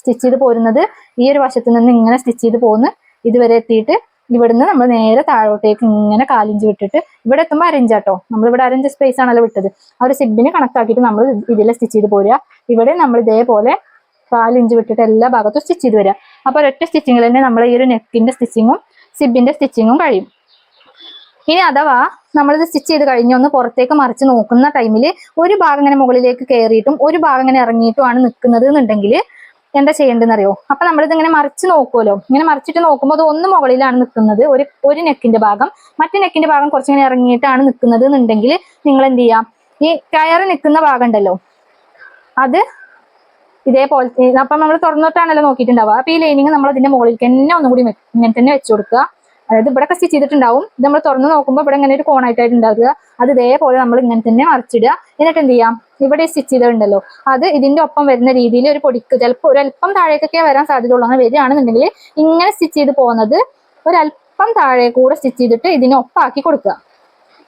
A: സ്റ്റിച്ച് ചെയ്ത് പോരുന്നത് ഈ ഒരു വശത്ത് നിന്ന് ഇങ്ങനെ സ്റ്റിച്ച് ചെയ്ത് പോകുന്നു ഇതുവരെ എത്തിയിട്ട് ഇവിടുന്ന് നമ്മൾ നേരെ താഴോട്ടേക്ക് ഇങ്ങനെ കാലിഞ്ച് വിട്ടിട്ട് ഇവിടെ എത്തുമ്പോൾ അരഞ്ചാട്ടോ നമ്മളിവിടെ അരഞ്ച് സ്പേസ് ആണല്ലോ വിട്ടത്. ആ ഒരു സിബിന് കണക്കാക്കിയിട്ട് നമ്മൾ ഇതിൽ സ്റ്റിച്ച് ചെയ്ത് പോരുക. ഇവിടെ നമ്മൾ ഇതേപോലെ കാലിഞ്ച് വിട്ടിട്ട് എല്ലാ ഭാഗത്തും സ്റ്റിച്ച് ചെയ്ത് വരിക അപ്പൊ ഒരൊറ്റ സ്റ്റിച്ചിങ്ങിൽ തന്നെ നമ്മൾ ഈ ഒരു നെക്കിന്റെ സ്റ്റിച്ചിങ്ങും സിബിന്റെ സ്റ്റിച്ചിങ്ങും കഴിയും. ഇനി അഥവാ നമ്മളിത് സ്റ്റിച്ച് ചെയ്ത് കഴിഞ്ഞ് ഒന്ന് പുറത്തേക്ക് മറിച്ച് നോക്കുന്ന ടൈമിൽ ഒരു ഭാഗം ഇങ്ങനെ മുകളിലേക്ക് കയറിയിട്ടും ഒരു ഭാഗം ഇങ്ങനെ ഇറങ്ങിയിട്ടുമാണ് നിൽക്കുന്നത് എന്നുണ്ടെങ്കിൽ എന്താ ചെയ്യേണ്ടതെന്ന് അറിയോ അപ്പൊ നമ്മളിത് ഇങ്ങനെ മറിച്ച് നോക്കുമല്ലോ ഇങ്ങനെ മറിച്ചിട്ട് നോക്കുമ്പോൾ അത് ഒന്ന് മുകളിലാണ് നിൽക്കുന്നത്. ഒരു ഒരു നെക്കിന്റെ ഭാഗം. മറ്റു നെക്കിന്റെ ഭാഗം കുറച്ചിങ്ങനെ ഇറങ്ങിയിട്ടാണ് നിൽക്കുന്നത് എന്നുണ്ടെങ്കിൽ നിങ്ങൾ എന്ത് ചെയ്യാം ഈ കയറ് നിൽക്കുന്ന ഭാഗം ഉണ്ടല്ലോ അത് ഇതേപോലെ അപ്പൊ നമ്മൾ തുറന്നിട്ടാണല്ലോ നോക്കിയിട്ടുണ്ടാവുക. അപ്പൊ ഈ ലൈനിങ് നമ്മൾ അതിന്റെ മുകളിൽ തന്നെ ഒന്നും കൂടി ഇങ്ങനെ തന്നെ വെച്ചു കൊടുക്കുക. അതായത് ഇവിടെ സ്റ്റിച്ച് ചെയ്തിട്ടുണ്ടാവും. ഇത് നമ്മൾ തുറന്ന് നോക്കുമ്പോൾ ഇവിടെ ഇങ്ങനെ ഒരു കോണായിട്ടായിട്ട് ഉണ്ടാവുക. അത് ഇതേപോലെ നമ്മൾ ഇങ്ങനെ തന്നെ മറിച്ചിടുക. എന്നിട്ട് എന്ത് ചെയ്യാം ഇവിടെ സ്റ്റിച്ച് ചെയ്തിട്ടുണ്ടല്ലോ. അത് ഇതിന്റെ ഒപ്പം വരുന്ന രീതിയിൽ ഒരു പൊടിക്ക് ചിലപ്പോൾ ഒരല്പം താഴേക്കൊക്കെ വരാൻ സാധ്യതയുള്ളൂ അങ്ങനെ വരികയാണെന്നുണ്ടെങ്കിൽ ഇങ്ങനെ സ്റ്റിച്ച് ചെയ്ത് പോകുന്നത് ഒരല്പം താഴെ കൂടെ സ്റ്റിച്ച് ചെയ്തിട്ട് ഇതിനെ ഒപ്പാക്കി കൊടുക്കുക.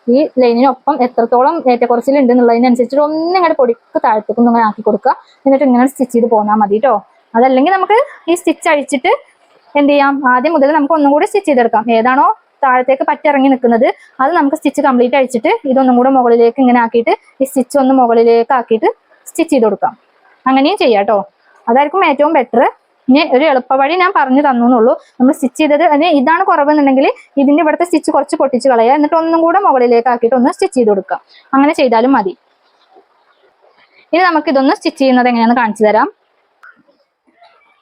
A: ഈ ലൈനിനൊപ്പം എത്രത്തോളം ഏറ്റക്കുറച്ചിലുണ്ട് എന്നുള്ളതിനനുസരിച്ചിട്ട് ഒന്നും ഇങ്ങോട്ട് പൊടിക്ക് താഴത്തേക്കൊന്നും ഇങ്ങനെ ആക്കി കൊടുക്കുക. എന്നിട്ട് ഇങ്ങനെ സ്റ്റിച്ച് ചെയ്ത് പോന്നാൽ മതി കേട്ടോ അതല്ലെങ്കിൽ നമുക്ക് ഈ സ്റ്റിച്ച് അഴിച്ചിട്ട് എന്ത് ചെയ്യാം? ആദ്യം മുതൽ നമുക്ക് ഒന്നും കൂടി സ്റ്റിച്ച് ചെയ്തെടുക്കാം. ഏതാണോ താഴത്തേക്ക് പറ്റിറങ്ങി നിൽക്കുന്നത്. അത് നമുക്ക് സ്റ്റിച്ച് കംപ്ലീറ്റ് അഴിച്ചിട്ട് ഇതൊന്നും കൂടെ മുകളിലേക്ക് ഇങ്ങനെ ആക്കിയിട്ട് ഈ സ്റ്റിച്ച് ഒന്ന് മുകളിലേക്ക് ആക്കിയിട്ട് സ്റ്റിച്ച് ചെയ്ത് കൊടുക്കാം. അങ്ങനെയും ചെയ്യാം കേട്ടോ. അതായിരിക്കും ഏറ്റവും ബെറ്റർ ഇനി ഒരു എളുപ്പവഴി ഞാൻ പറഞ്ഞു തന്നു എന്നുള്ളൂ നമ്മൾ സ്റ്റിച്ച് ചെയ്തത് അതിന് ഇതാണ് കുറവെന്നുണ്ടെങ്കിൽ ഇതിന്റെ ഇവിടുത്തെ സ്റ്റിച്ച് കുറച്ച് പൊട്ടിച്ച് കളയുക. എന്നിട്ട് ഒന്നും കൂടെ മുകളിലേക്ക് ആക്കിയിട്ട് ഒന്ന് സ്റ്റിച്ച് ചെയ്ത് കൊടുക്കാം അങ്ങനെ ചെയ്താലും മതി. ഇനി നമുക്ക് ഇതൊന്ന് സ്റ്റിച്ച് ചെയ്യുന്നത് എങ്ങനെയാണെന്ന് കാണിച്ചു തരാം.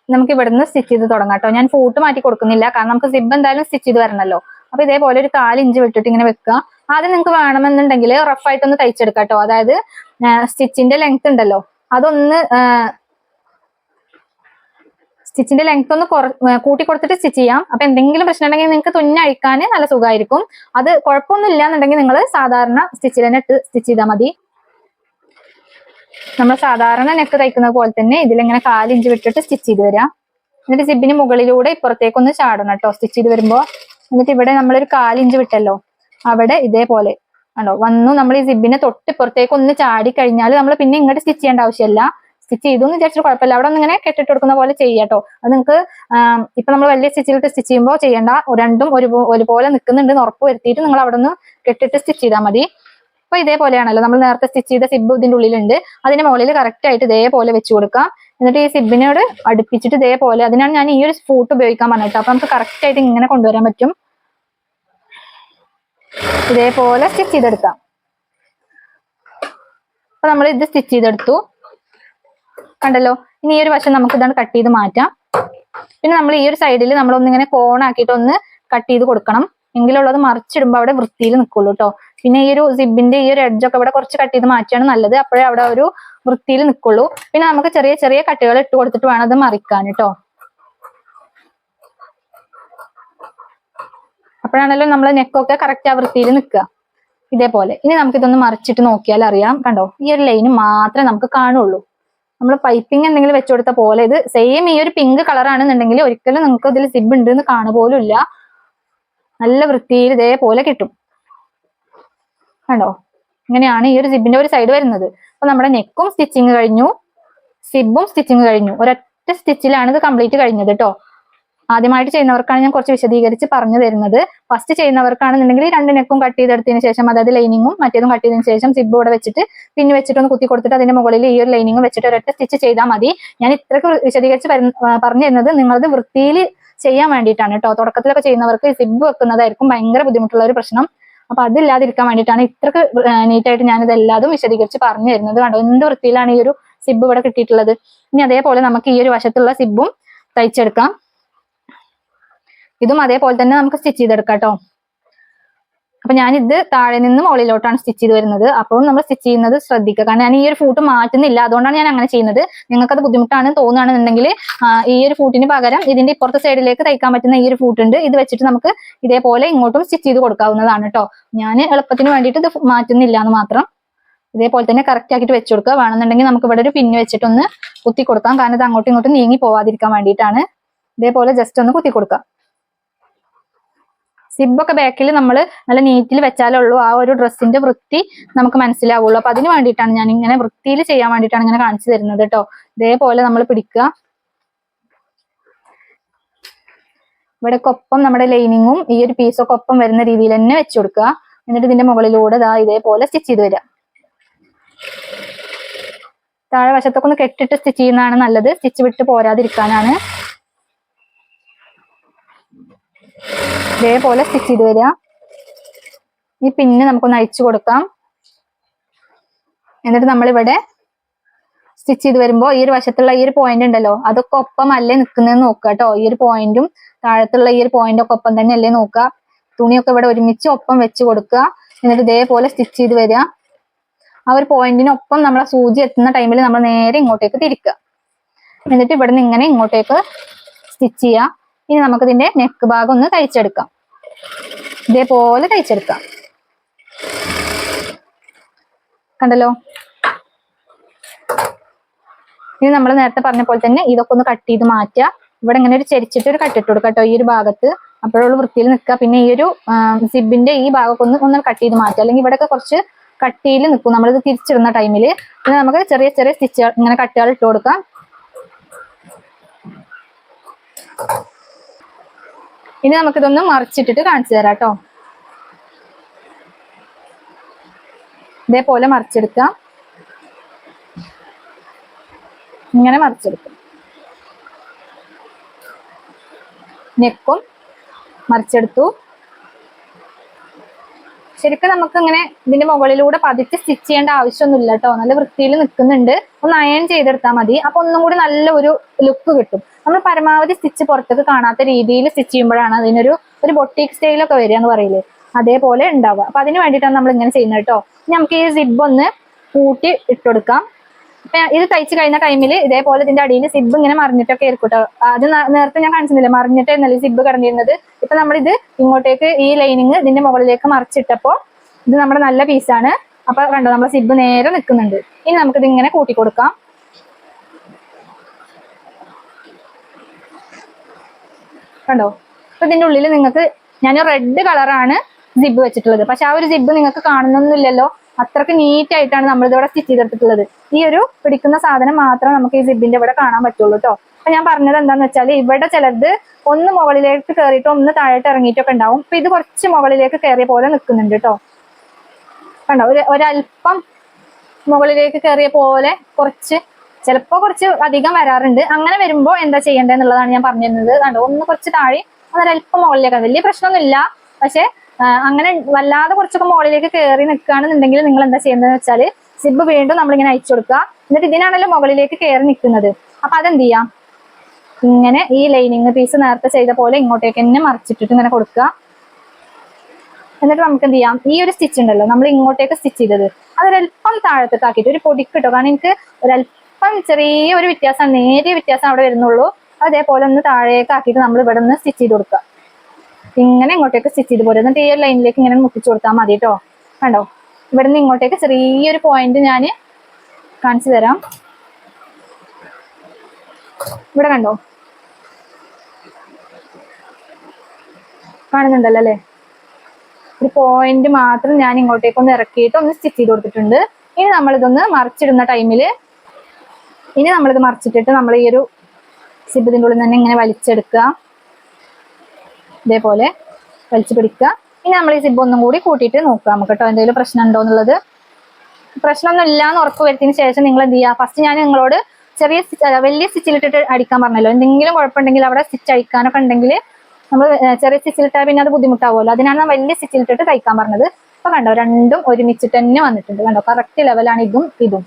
A: നമുക്ക് ഇവിടുന്ന് സ്റ്റിച്ച് ചെയ്ത് തുടങ്ങാം കേട്ടോ. ഞാൻ ഫൂട്ട് മാറ്റി കൊടുക്കുന്നില്ല. കാരണം നമുക്ക് സിബ് എന്തായാലും സ്റ്റിച്ച് ചെയ്ത് വരണല്ലോ. അപ്പൊ ഇതേപോലെ ഒരു കാൽ ഇഞ്ച് വിട്ടിട്ട് ഇങ്ങനെ വെക്കുക. ആദ്യം നിങ്ങൾക്ക് വേണമെന്നുണ്ടെങ്കിൽ റഫ് ആയിട്ടൊന്ന് തയ്ച്ചെടുക്കാം കേട്ടോ അതായത് സ്റ്റിച്ചിന്റെ ലെങ്ത് ഉണ്ടല്ലോ. അതൊന്ന് സ്റ്റിച്ചിന്റെ ലെങ്ത് ഒന്ന് കൂട്ടി കൊടുത്തിട്ട് സ്റ്റിച്ച് ചെയ്യാം. അപ്പൊ എന്തെങ്കിലും പ്രശ്നം ഉണ്ടെങ്കിൽ നിങ്ങൾക്ക് തുന്നഴിക്കാൻ നല്ല സുഖമായിരിക്കും. അത് കുഴപ്പമൊന്നും ഇല്ല എന്നുണ്ടെങ്കിൽ നിങ്ങൾ സാധാരണ സ്റ്റിച്ചിൽ തന്നെ ഇട്ട് സ്റ്റിച്ച് ചെയ്താൽ മതി. നമ്മൾ സാധാരണ നെക്ക് തയ്ക്കുന്നത് പോലെ തന്നെ ഇതിലിങ്ങനെ കാലിഞ്ച് വിട്ടിട്ട് സ്റ്റിച്ച് ചെയ്ത് വരാം. എന്നിട്ട് സിബിന് മുകളിലൂടെ ഇപ്പുറത്തേക്കൊന്ന് ചാടണം കേട്ടോ. സ്റ്റിച്ച് ചെയ്ത് വരുമ്പോ എന്നിട്ട് ഇവിടെ നമ്മളൊരു കാലിഞ്ച് വിട്ടല്ലോ. അവിടെ ഇതേപോലെ. കണ്ടോ? വന്നു നമ്മൾ ഈ സിബിനെ തൊട്ട് പുറത്തേക്ക് ഒന്ന് ചാടി കഴിഞ്ഞാൽ നമ്മൾ പിന്നെ ഇങ്ങോട്ട് സ്റ്റിച്ച് ചെയ്യേണ്ട ആവശ്യമില്ല. സ്റ്റിച്ച് ചെയ്തു എന്ന് വിചാരിച്ചിട്ട് കുഴപ്പമില്ല. അവിടെ ഒന്ന് ഇങ്ങനെ കെട്ടിട്ട് കൊടുക്കുന്ന പോലെ ചെയ്യാട്ടോ അത് നിങ്ങൾക്ക് ഇപ്പൊ നമ്മൾ വലിയ സ്റ്റിച്ചിലിട്ട് സ്റ്റിച്ച് ചെയ്യുമ്പോൾ ചെയ്യേണ്ട രണ്ടും ഒരു ഒരുപോലെ നിൽക്കുന്നുണ്ട് എന്ന് ഉറപ്പ് വരുത്തിയിട്ട് നിങ്ങൾ അവിടെ നിന്ന് കെട്ടിട്ട് സ്റ്റിച്ച് ചെയ്താൽ മതി. അപ്പൊ ഇതേപോലെയാണല്ലോ. നമ്മൾ നേരത്തെ സ്റ്റിച്ച് ചെയ്ത സിബ് ഇതിന്റെ ഉള്ളിലുണ്ട്. അതിന്റെ മുകളിൽ കറക്റ്റ് ആയിട്ട് ഇതേപോലെ വെച്ച് കൊടുക്കാം. എന്നിട്ട് ഈ സിബിനോട് അടുപ്പിച്ചിട്ട് ഇതേപോലെ അതിനാണ് ഞാൻ ഈ ഒരു സ്പൂട്ട് ഉപയോഗിക്കാൻ പറഞ്ഞിട്ട് അപ്പൊ നമുക്ക് കറക്റ്റ് ആയിട്ട് ഇങ്ങനെ കൊണ്ടുവരാൻ പറ്റും. ഇതേപോലെ സ്റ്റിച്ച് ചെയ്തെടുക്കാം. അപ്പൊ നമ്മൾ ഇത് സ്റ്റിച്ച് ചെയ്തെടുത്തു. കണ്ടല്ലോ? ഇനി ഈ ഒരു വശം നമുക്ക് ഇതാണ് കട്ട് ചെയ്ത് മാറ്റാം. പിന്നെ നമ്മൾ ഈ ഒരു സൈഡിൽ നമ്മളൊന്നിങ്ങനെ കോണാക്കിയിട്ട് ഒന്ന് കട്ട് ചെയ്ത് കൊടുക്കണം. എങ്കിലുള്ളത് മറിച്ചിടുമ്പോൾ അവിടെ വൃത്തിയിൽ നിൽക്കുള്ളൂ കേട്ടോ പിന്നെ ഈ ഒരു സിബിന്റെ ഈ ഒരു എഡ്ജൊക്കെ ഇവിടെ കുറച്ച് കട്ട് ചെയ്ത് മാറ്റിയാണ് നല്ലത്. അപ്പോഴേ അവിടെ ഒരു വൃത്തിയിൽ നിൽക്കുള്ളൂ പിന്നെ നമുക്ക് ചെറിയ ചെറിയ കട്ടുകൾ ഇട്ട് കൊടുത്തിട്ട് വേണം അത് മറിക്കാൻ കേട്ടോ അപ്പോഴാണല്ലോ നമ്മൾ നെക്കൊക്കെ കറക്റ്റ് ആ വൃത്തിയിൽ നിൽക്കുക. ഇതേപോലെ. ഇനി നമുക്ക് ഇതൊന്ന് മറിച്ചിട്ട് നോക്കിയാൽ അറിയാം. കണ്ടോ? ഈ ഒരു ലൈന് മാത്രമേ നമുക്ക് കാണുള്ളൂ. നമ്മൾ പൈപ്പിംഗ് എന്തെങ്കിലും വെച്ചു കൊടുത്ത പോലെ ഇത് സെയിം ഈ ഒരു പിങ്ക് കളർ ആണെന്നുണ്ടെങ്കിൽ ഒരിക്കലും നിങ്ങൾക്ക് ഇതിൽ സിബ് ഉണ്ട് എന്ന് കാണുപോലും ഇല്ല നല്ല വൃത്തിയിൽ ഇതേപോലെ കിട്ടും. കണ്ടോ? ഇങ്ങനെയാണ് ഈ ഒരു സിബിന്റെ ഒരു സൈഡ് വരുന്നത്. അപ്പൊ നമ്മുടെ നെക്കും സ്റ്റിച്ചിങ് കഴിഞ്ഞു. സിബും സ്റ്റിച്ചിങ് കഴിഞ്ഞു. ഒരൊറ്റ സ്റ്റിച്ചിലാണ് ഇത് കംപ്ലീറ്റ് കഴിഞ്ഞത് കേട്ടോ ആദ്യമായിട്ട് ചെയ്യുന്നവർക്കാണ് ഞാൻ കുറച്ച് വിശദീകരിച്ച് പറഞ്ഞു തരുന്നത്. ഫസ്റ്റ് ചെയ്യുന്നവർക്കാണെന്നുണ്ടെങ്കിൽ രണ്ട് നെക്കും കട്ട് ചെയ്തെടുത്തതിന് ശേഷം അതായത് ലൈനിങ്ങും മറ്റേതും കട്ട് ചെയ്തതിന് ശേഷം സിബ് ഇവിടെ വെച്ചിട്ട് പിന്നെ വെച്ചിട്ട് ഒന്ന് കുത്തി കൊടുത്തിട്ട് അതിന്റെ മുകളിൽ ഈ ഒരു ലൈനിങ്ങും വെച്ചിട്ട് ഒരൊറ്റ സ്റ്റിച്ച് ചെയ്താൽ മതി. ഞാൻ ഇത്രയ്ക്ക് വിശദീകരിച്ച് പറഞ്ഞു തരുന്നത് നിങ്ങളത് വൃത്തിയിൽ ചെയ്യാൻ വേണ്ടിയിട്ടാണ് കേട്ടോ. തുടക്കത്തിലൊക്കെ ചെയ്യുന്നവർക്ക് സിബ് വെക്കുന്നതായിരിക്കും ഭയങ്കര ബുദ്ധിമുട്ടുള്ള ഒരു പ്രശ്നം. അപ്പൊ അതില്ലാതിരിക്കാൻ വേണ്ടിയിട്ടാണ് ഇത്രക്ക് നീറ്റായിട്ട് ഞാനിത് എല്ലാതും വിശദീകരിച്ച് പറഞ്ഞു തരുന്നത് കണ്ടോ? എന്ത് വൃത്തിയിലാണ് ഈ ഒരു സിബ് ഇവിടെ കിട്ടിയിട്ടുള്ളത്? ഇനി അതേപോലെ നമുക്ക് ഈ ഒരു വശത്തുള്ള സിബും തയ്ച്ചെടുക്കാം. ഇതും അതേപോലെ തന്നെ നമുക്ക് സ്റ്റിച്ച് ചെയ്തെടുക്കാം കേട്ടോ അപ്പൊ ഞാൻ ഇത് താഴെ നിന്ന് മുകളിലോട്ടാണ് സ്റ്റിച്ച് ചെയ്ത് വരുന്നത്. അപ്പോഴും നമ്മൾ സ്റ്റിച്ച് ചെയ്യുന്നത് ശ്രദ്ധിക്കുക. കാരണം ഞാൻ ഈ ഒരു ഫൂട്ട് മാറ്റുന്നില്ല. അതുകൊണ്ടാണ് ഞാൻ അങ്ങനെ ചെയ്യുന്നത്. നിങ്ങൾക്ക് അത് ബുദ്ധിമുട്ടാണ് തോന്നുകയാണെന്നുണ്ടെങ്കിൽ ഈ ഒരു ഫൂട്ടിന് പകരം ഇതിന്റെ ഇപ്പുറത്തെ സൈഡിലേക്ക് തയ്ക്കാൻ പറ്റുന്ന ഈ ഒരു ഫൂട്ട് ഉണ്ട്. ഇത് വെച്ചിട്ട് നമുക്ക് ഇതേപോലെ ഇങ്ങോട്ടും സ്റ്റിച്ച് ചെയ്ത് കൊടുക്കാവുന്നതാണ് കേട്ടോ ഞാൻ എളുപ്പത്തിന് വേണ്ടിയിട്ട് ഇത് മാറ്റുന്നില്ല എന്ന് മാത്രം ഇതേപോലെ തന്നെ കറക്റ്റ് ആക്കിയിട്ട് വെച്ച് കൊടുക്കുക. വേണമെന്നുണ്ടെങ്കിൽ നമുക്ക് ഇവിടെ ഒരു പിന്ന് വെച്ചിട്ടൊന്ന് കുത്തി കൊടുക്കാം. കാരണം ഇത് അങ്ങോട്ടും ഇങ്ങോട്ടും നീങ്ങി പോവാതിരിക്കാൻ വേണ്ടിയിട്ടാണ്. ഇതേപോലെ ജസ്റ്റ് ഒന്ന് കുത്തി കൊടുക്കാം സിബൊക്കെ ബാക്കിൽ നമ്മൾ നല്ല നീറ്റിൽ വെച്ചാലേ ഉള്ളൂ ആ ഒരു ഡ്രസ്സിന്റെ വൃത്തി നമുക്ക് മനസ്സിലാവുള്ളൂ. അപ്പൊ അതിന് വേണ്ടിയിട്ടാണ് ഞാൻ ഇങ്ങനെ വൃത്തിയിൽ ചെയ്യാൻ വേണ്ടിയിട്ടാണ് ഇങ്ങനെ കാണിച്ചു തരുന്നത് കേട്ടോ ഇതേപോലെ നമ്മൾ പിടിക്കുക. ഇവിടെ ഒപ്പം നമ്മുടെ ലൈനിങ്ങും ഈ ഒരു പീസൊക്കെ ഒപ്പം വരുന്ന രീതിയിൽ തന്നെ വെച്ചു കൊടുക്കുക. എന്നിട്ട് ഇതിന്റെ മുകളിലൂടെ ഇതാ ഇതേപോലെ സ്റ്റിച്ച് ചെയ്ത് വരിക താഴെ വശത്തൊക്കെ ഒന്ന് കെട്ടിട്ട് സ്റ്റിച്ച് ചെയ്യുന്നതാണ് നല്ലത്. സ്റ്റിച്ച് വിട്ട് പോരാതിരിക്കാനാണ് ഇതേപോലെ സ്റ്റിച്ച് ചെയ്ത് വരിക. ഈ പിന്നെ നമുക്കൊന്ന് അഴിച്ചു കൊടുക്കാം. എന്നിട്ട് നമ്മളിവിടെ സ്റ്റിച്ച് ചെയ്ത് വരുമ്പോൾ ഈ ഒരു വശത്തുള്ള ഈ ഒരു പോയിന്റ് ഉണ്ടല്ലോ അതൊക്കെ ഒപ്പം അല്ലേ നിൽക്കുന്നത് നോക്കുക കേട്ടോ. ഈ ഒരു പോയിന്റും താഴത്തുള്ള ഈ ഒരു പോയിന്റ് ഒക്കെ ഒപ്പം തന്നെ അല്ലേ നോക്കുക. തുണിയൊക്കെ ഇവിടെ ഒരുമിച്ച് ഒപ്പം വെച്ച് കൊടുക്കുക. എന്നിട്ട് ഇതേപോലെ സ്റ്റിച്ച് ചെയ്ത് വരിക. ആ ഒരു പോയിന്റിനൊപ്പം നമ്മളെ സൂചി എത്തുന്ന ടൈമിൽ നമ്മൾ നേരെ ഇങ്ങോട്ടേക്ക് തിരിക്കുക. എന്നിട്ട് ഇവിടെ നിന്ന് ഇങ്ങനെ ഇങ്ങോട്ടേക്ക് സ്റ്റിച്ച് ചെയ്യുക. ഇനി നമുക്ക് ഇതിന്റെ നെക്ക് ഭാഗം ഒന്ന് തയ്ച്ചെടുക്കാം. ഇതേപോലെ കഴിച്ചെടുക്കാം കണ്ടല്ലോ? ഇനി നമ്മൾ നേരത്തെ പറഞ്ഞ പോലെ തന്നെ ഇതൊക്കെ ഒന്ന് കട്ട് ചെയ്ത് മാറ്റുക. ഇവിടെ ഇങ്ങനെ ഒരു ചെരിച്ചിട്ട് ഒരു കട്ടിട്ട് കൊടുക്കട്ടോ കേട്ടോ ഈ ഒരു ഭാഗത്ത്. അപ്പോഴുള്ള വൃത്തിയിൽ നിൽക്കുക. പിന്നെ ഈ ഒരു സിബിന്റെ ഈ ഭാഗമൊക്കെ ഒന്ന് ഒന്ന് കട്ട് ചെയ്ത് മാറ്റുക. അല്ലെങ്കിൽ ഇവിടെയൊക്കെ കുറച്ച് കട്ടിയിൽ നിൽക്കും. നമ്മളിത് തിരിച്ചിടുന്ന ടൈമിൽ പിന്നെ നമുക്ക് ചെറിയ ചെറിയ സ്റ്റിച്ചുകൾ ഇങ്ങനെ കട്ടുകൾ ഇട്ട് കൊടുക്കാം. ഇനി നമുക്കിതൊന്ന് മറിച്ചിട്ടിട്ട് കാണിച്ചു തരാം കേട്ടോ. ഇതേപോലെ മറിച്ചെടുക്കാം ഇങ്ങനെ മറിച്ചെടുക്കും. നെക്കും മറിച്ചെടുത്തു. ശരിക്കും നമുക്ക് ഇങ്ങനെ ഇതിന്റെ മുകളിലൂടെ പതിച്ച് സ്റ്റിച്ച് ചെയ്യേണ്ട ആവശ്യമൊന്നുമില്ല കേട്ടോ നല്ല വൃത്തിയിൽ നിൽക്കുന്നുണ്ട്. ഒന്ന് അയൺ ചെയ്തെടുത്താൽ മതി. അപ്പൊ ഒന്നും കൂടി നല്ല ഒരു ലുക്ക് കിട്ടും. നമ്മൾ പരമാവധി സ്റ്റിച്ച് പുറത്തേക്ക് കാണാത്ത രീതിയിൽ സ്റ്റിച്ച് ചെയ്യുമ്പോഴാണ് അതിനൊരു ഒരു ബൊട്ടീക്ക് സ്റ്റൈലൊക്കെ വരിക എന്ന് പറയില്ലേ? അതേപോലെ ഉണ്ടാവുക. അപ്പൊ അതിന് വേണ്ടിയിട്ടാണ് നമ്മൾ ഇങ്ങനെ ചെയ്യുന്നത് കേട്ടോ നമുക്ക് ഈ സിബ് ഒന്ന് കൂട്ടി ഇട്ടുകൊടുക്കാം ഇത് തയ്ച്ചു കഴിഞ്ഞ ടൈമിൽ ഇതേപോലെ ഇതിന്റെ അടിയിൽ സിബ് ഇങ്ങനെ മറിഞ്ഞിട്ടൊക്കെ ഇരിക്കട്ടോ കേട്ടോ അത് നേരത്തെ ഞാൻ കാണിച്ചിരുന്നില്ല മറിഞ്ഞിട്ടായിരുന്നല്ലേ സിബ് കിടന്നിരുന്നത്. ഇപ്പൊ ഇത് ഇങ്ങോട്ടേക്ക് ഈ ലൈനിങ് ഇതിന്റെ മുകളിലേക്ക് മറിച്ചിട്ടപ്പോ ഇത് നമ്മുടെ നല്ല പീസാണ് അപ്പൊ കണ്ടോ നമ്മുടെ സിബ് നേരെ നിൽക്കുന്നുണ്ട്. ഇനി നമുക്കിത് ഇങ്ങനെ കൂട്ടി കൊടുക്കാം. കണ്ടോ? അപ്പൊ ഇതിന്റെ ഉള്ളിൽ നിങ്ങൾക്ക് ഞാൻ റെഡ് കളറാണ് സിബ് വെച്ചിട്ടുള്ളത്. പക്ഷെ ആ ഒരു സിബ് നിങ്ങൾക്ക് കാണുന്നൊന്നുമില്ലല്ലോ. അത്രയ്ക്ക് നീറ്റ് ആയിട്ടാണ് നമ്മൾ ഇതിവിടെ സ്റ്റിച്ച് ചെയ്തെടുത്തിട്ടുള്ളത്. ഈ ഒരു പിടിക്കുന്ന സാധനം മാത്രം നമുക്ക് ഈ സിബിന്റെ ഇവിടെ കാണാൻ പറ്റുള്ളൂ കേട്ടോ അപ്പൊ ഞാൻ പറഞ്ഞത് എന്താന്ന് വെച്ചാൽ ഇവിടെ ചിലത് ഒന്ന് മുകളിലേക്ക് കയറിയിട്ട് ഒന്ന് താഴോട്ട് ഇറങ്ങിയിട്ടൊക്കെ ഉണ്ടാവും. അപ്പൊ ഇത് കുറച്ച് മുകളിലേക്ക് കയറിയ പോലെ നിൽക്കുന്നുണ്ട് കേട്ടോ കണ്ടോ? ഒരു ഒരല്പം മുകളിലേക്ക് കയറിയ പോലെ കുറച്ച് ചിലപ്പോ കുറച്ച് അധികം വരാറുണ്ട്. അങ്ങനെ വരുമ്പോ എന്താ ചെയ്യേണ്ടത് എന്നുള്ളതാണ് ഞാൻ പറഞ്ഞിരുന്നത്. കണ്ടോ? ഒന്ന് കുറച്ച് താഴെ അതൊരല്പം മുകളിലേക്ക് വലിയ പ്രശ്നമൊന്നുമില്ല. പക്ഷെ അങ്ങനെ വല്ലാതെ കുറച്ചൊക്കെ മുകളിലേക്ക് കയറി നിൽക്കുകയാണെന്നുണ്ടെങ്കിൽ നിങ്ങൾ എന്താ ചെയ്യുന്നത് വെച്ചാൽ സിബ് വീണ്ടും നമ്മളിങ്ങനെ അയച്ചു കൊടുക്കുക. എന്നിട്ട് ഇതിനാണല്ലോ മുകളിലേക്ക് കയറി നിൽക്കുന്നത് അപ്പൊ അതെന്ത് ചെയ്യാം? ഇങ്ങനെ ഈ ലൈനിങ് പീസ് നേരത്തെ ചെയ്ത പോലെ ഇങ്ങോട്ടേക്ക് തന്നെ മറിച്ചിട്ടിട്ട് ഇങ്ങനെ കൊടുക്കുക. എന്നിട്ട് നമുക്ക് എന്ത് ചെയ്യാം? ഈ ഒരു സ്റ്റിച്ച് ഉണ്ടല്ലോ നമ്മൾ ഇങ്ങോട്ടേക്ക് സ്റ്റിച്ച് ചെയ്തത്. അതൊരല്പം താഴത്തേക്ക് ആക്കിയിട്ട് ഒരു കിട്ടും കാരണം എനിക്ക് ഒരല്പം ചെറിയ ഒരു വ്യത്യാസം നേരിയ വ്യത്യാസം അവിടെ വരുന്നുള്ളൂ. അതേപോലെ ഒന്ന് താഴേക്ക് ആക്കിയിട്ട് നമ്മൾ ഇവിടെ നിന്ന് സ്റ്റിച്ച് ചെയ്ത് കൊടുക്കുക. ഇങ്ങനെ ഇങ്ങോട്ടേക്ക് സ്റ്റിച്ച് ചെയ്ത് പോരും. എന്നിട്ട് ഈ ഒരു ലൈനിലേക്ക് ഇങ്ങനെ മുട്ടിച്ചു കൊടുത്താൽ മതി കേട്ടോ കണ്ടോ? ഇവിടുന്ന് ഇങ്ങോട്ടേക്ക് ചെറിയൊരു പോയിന്റ് ഞാൻ കാണിച്ചു തരാം. ഇവിടെ കണ്ടോ? കാണുന്നുണ്ടല്ലോ അല്ലേ? ഒരു പോയിന്റ് മാത്രം ഞാൻ ഇങ്ങോട്ടേക്ക് ഒന്ന് ഇറക്കിയിട്ട് ഒന്ന് സ്റ്റിച്ച് ചെയ്ത് കൊടുത്തിട്ടുണ്ട്. ഇനി നമ്മളിതൊന്ന് മറിച്ചിടുന്ന ടൈമിൽ ഇനി നമ്മളിത് മറിച്ചിട്ടിട്ട് നമ്മൾ ഈ ഒരു സിബിതിന്റെ ഉള്ളിൽ തന്നെ ഇങ്ങനെ വലിച്ചെടുക്കുക. ഇതേപോലെ വലിച്ചു പിടിക്കുക. ഇനി നമ്മൾ ഈ സിബ് ഒന്നും കൂടി കൂട്ടിയിട്ട് നോക്കുക. നമുക്ക് കേട്ടോ എന്തെങ്കിലും പ്രശ്നം ഉണ്ടോ എന്നുള്ളത്. പ്രശ്നമൊന്നും ഇല്ല എന്ന് ഉറപ്പ് വരുത്തിയതിന് ശേഷം നിങ്ങൾ എന്ത് ചെയ്യുക? ഫസ്റ്റ് ഞാൻ നിങ്ങളോട് ചെറിയ വലിയ സ്റ്റിച്ചിലിട്ടിട്ട് അടിക്കാൻ പറഞ്ഞല്ലോ. എന്തെങ്കിലും കുഴപ്പമുണ്ടെങ്കിൽ അവിടെ സ്റ്റിച്ച് അടിക്കാനൊക്കെ ഉണ്ടെങ്കിൽ നമ്മൾ ചെറിയ സ്റ്റിച്ചിലിട്ടാൽ പിന്നെ അത് ബുദ്ധിമുട്ടാവുമല്ലോ. അതിനാണ് വലിയ സ്റ്റിച്ചിലിട്ടിട്ട് തയ്ക്കാൻ പറഞ്ഞത്. അപ്പൊ കണ്ടോ രണ്ടും ഒരുമിച്ചിട്ട് തന്നെ വന്നിട്ടുണ്ട്. കണ്ടോ കറക്റ്റ് ലെവലാണ് ഇതും ഇതും.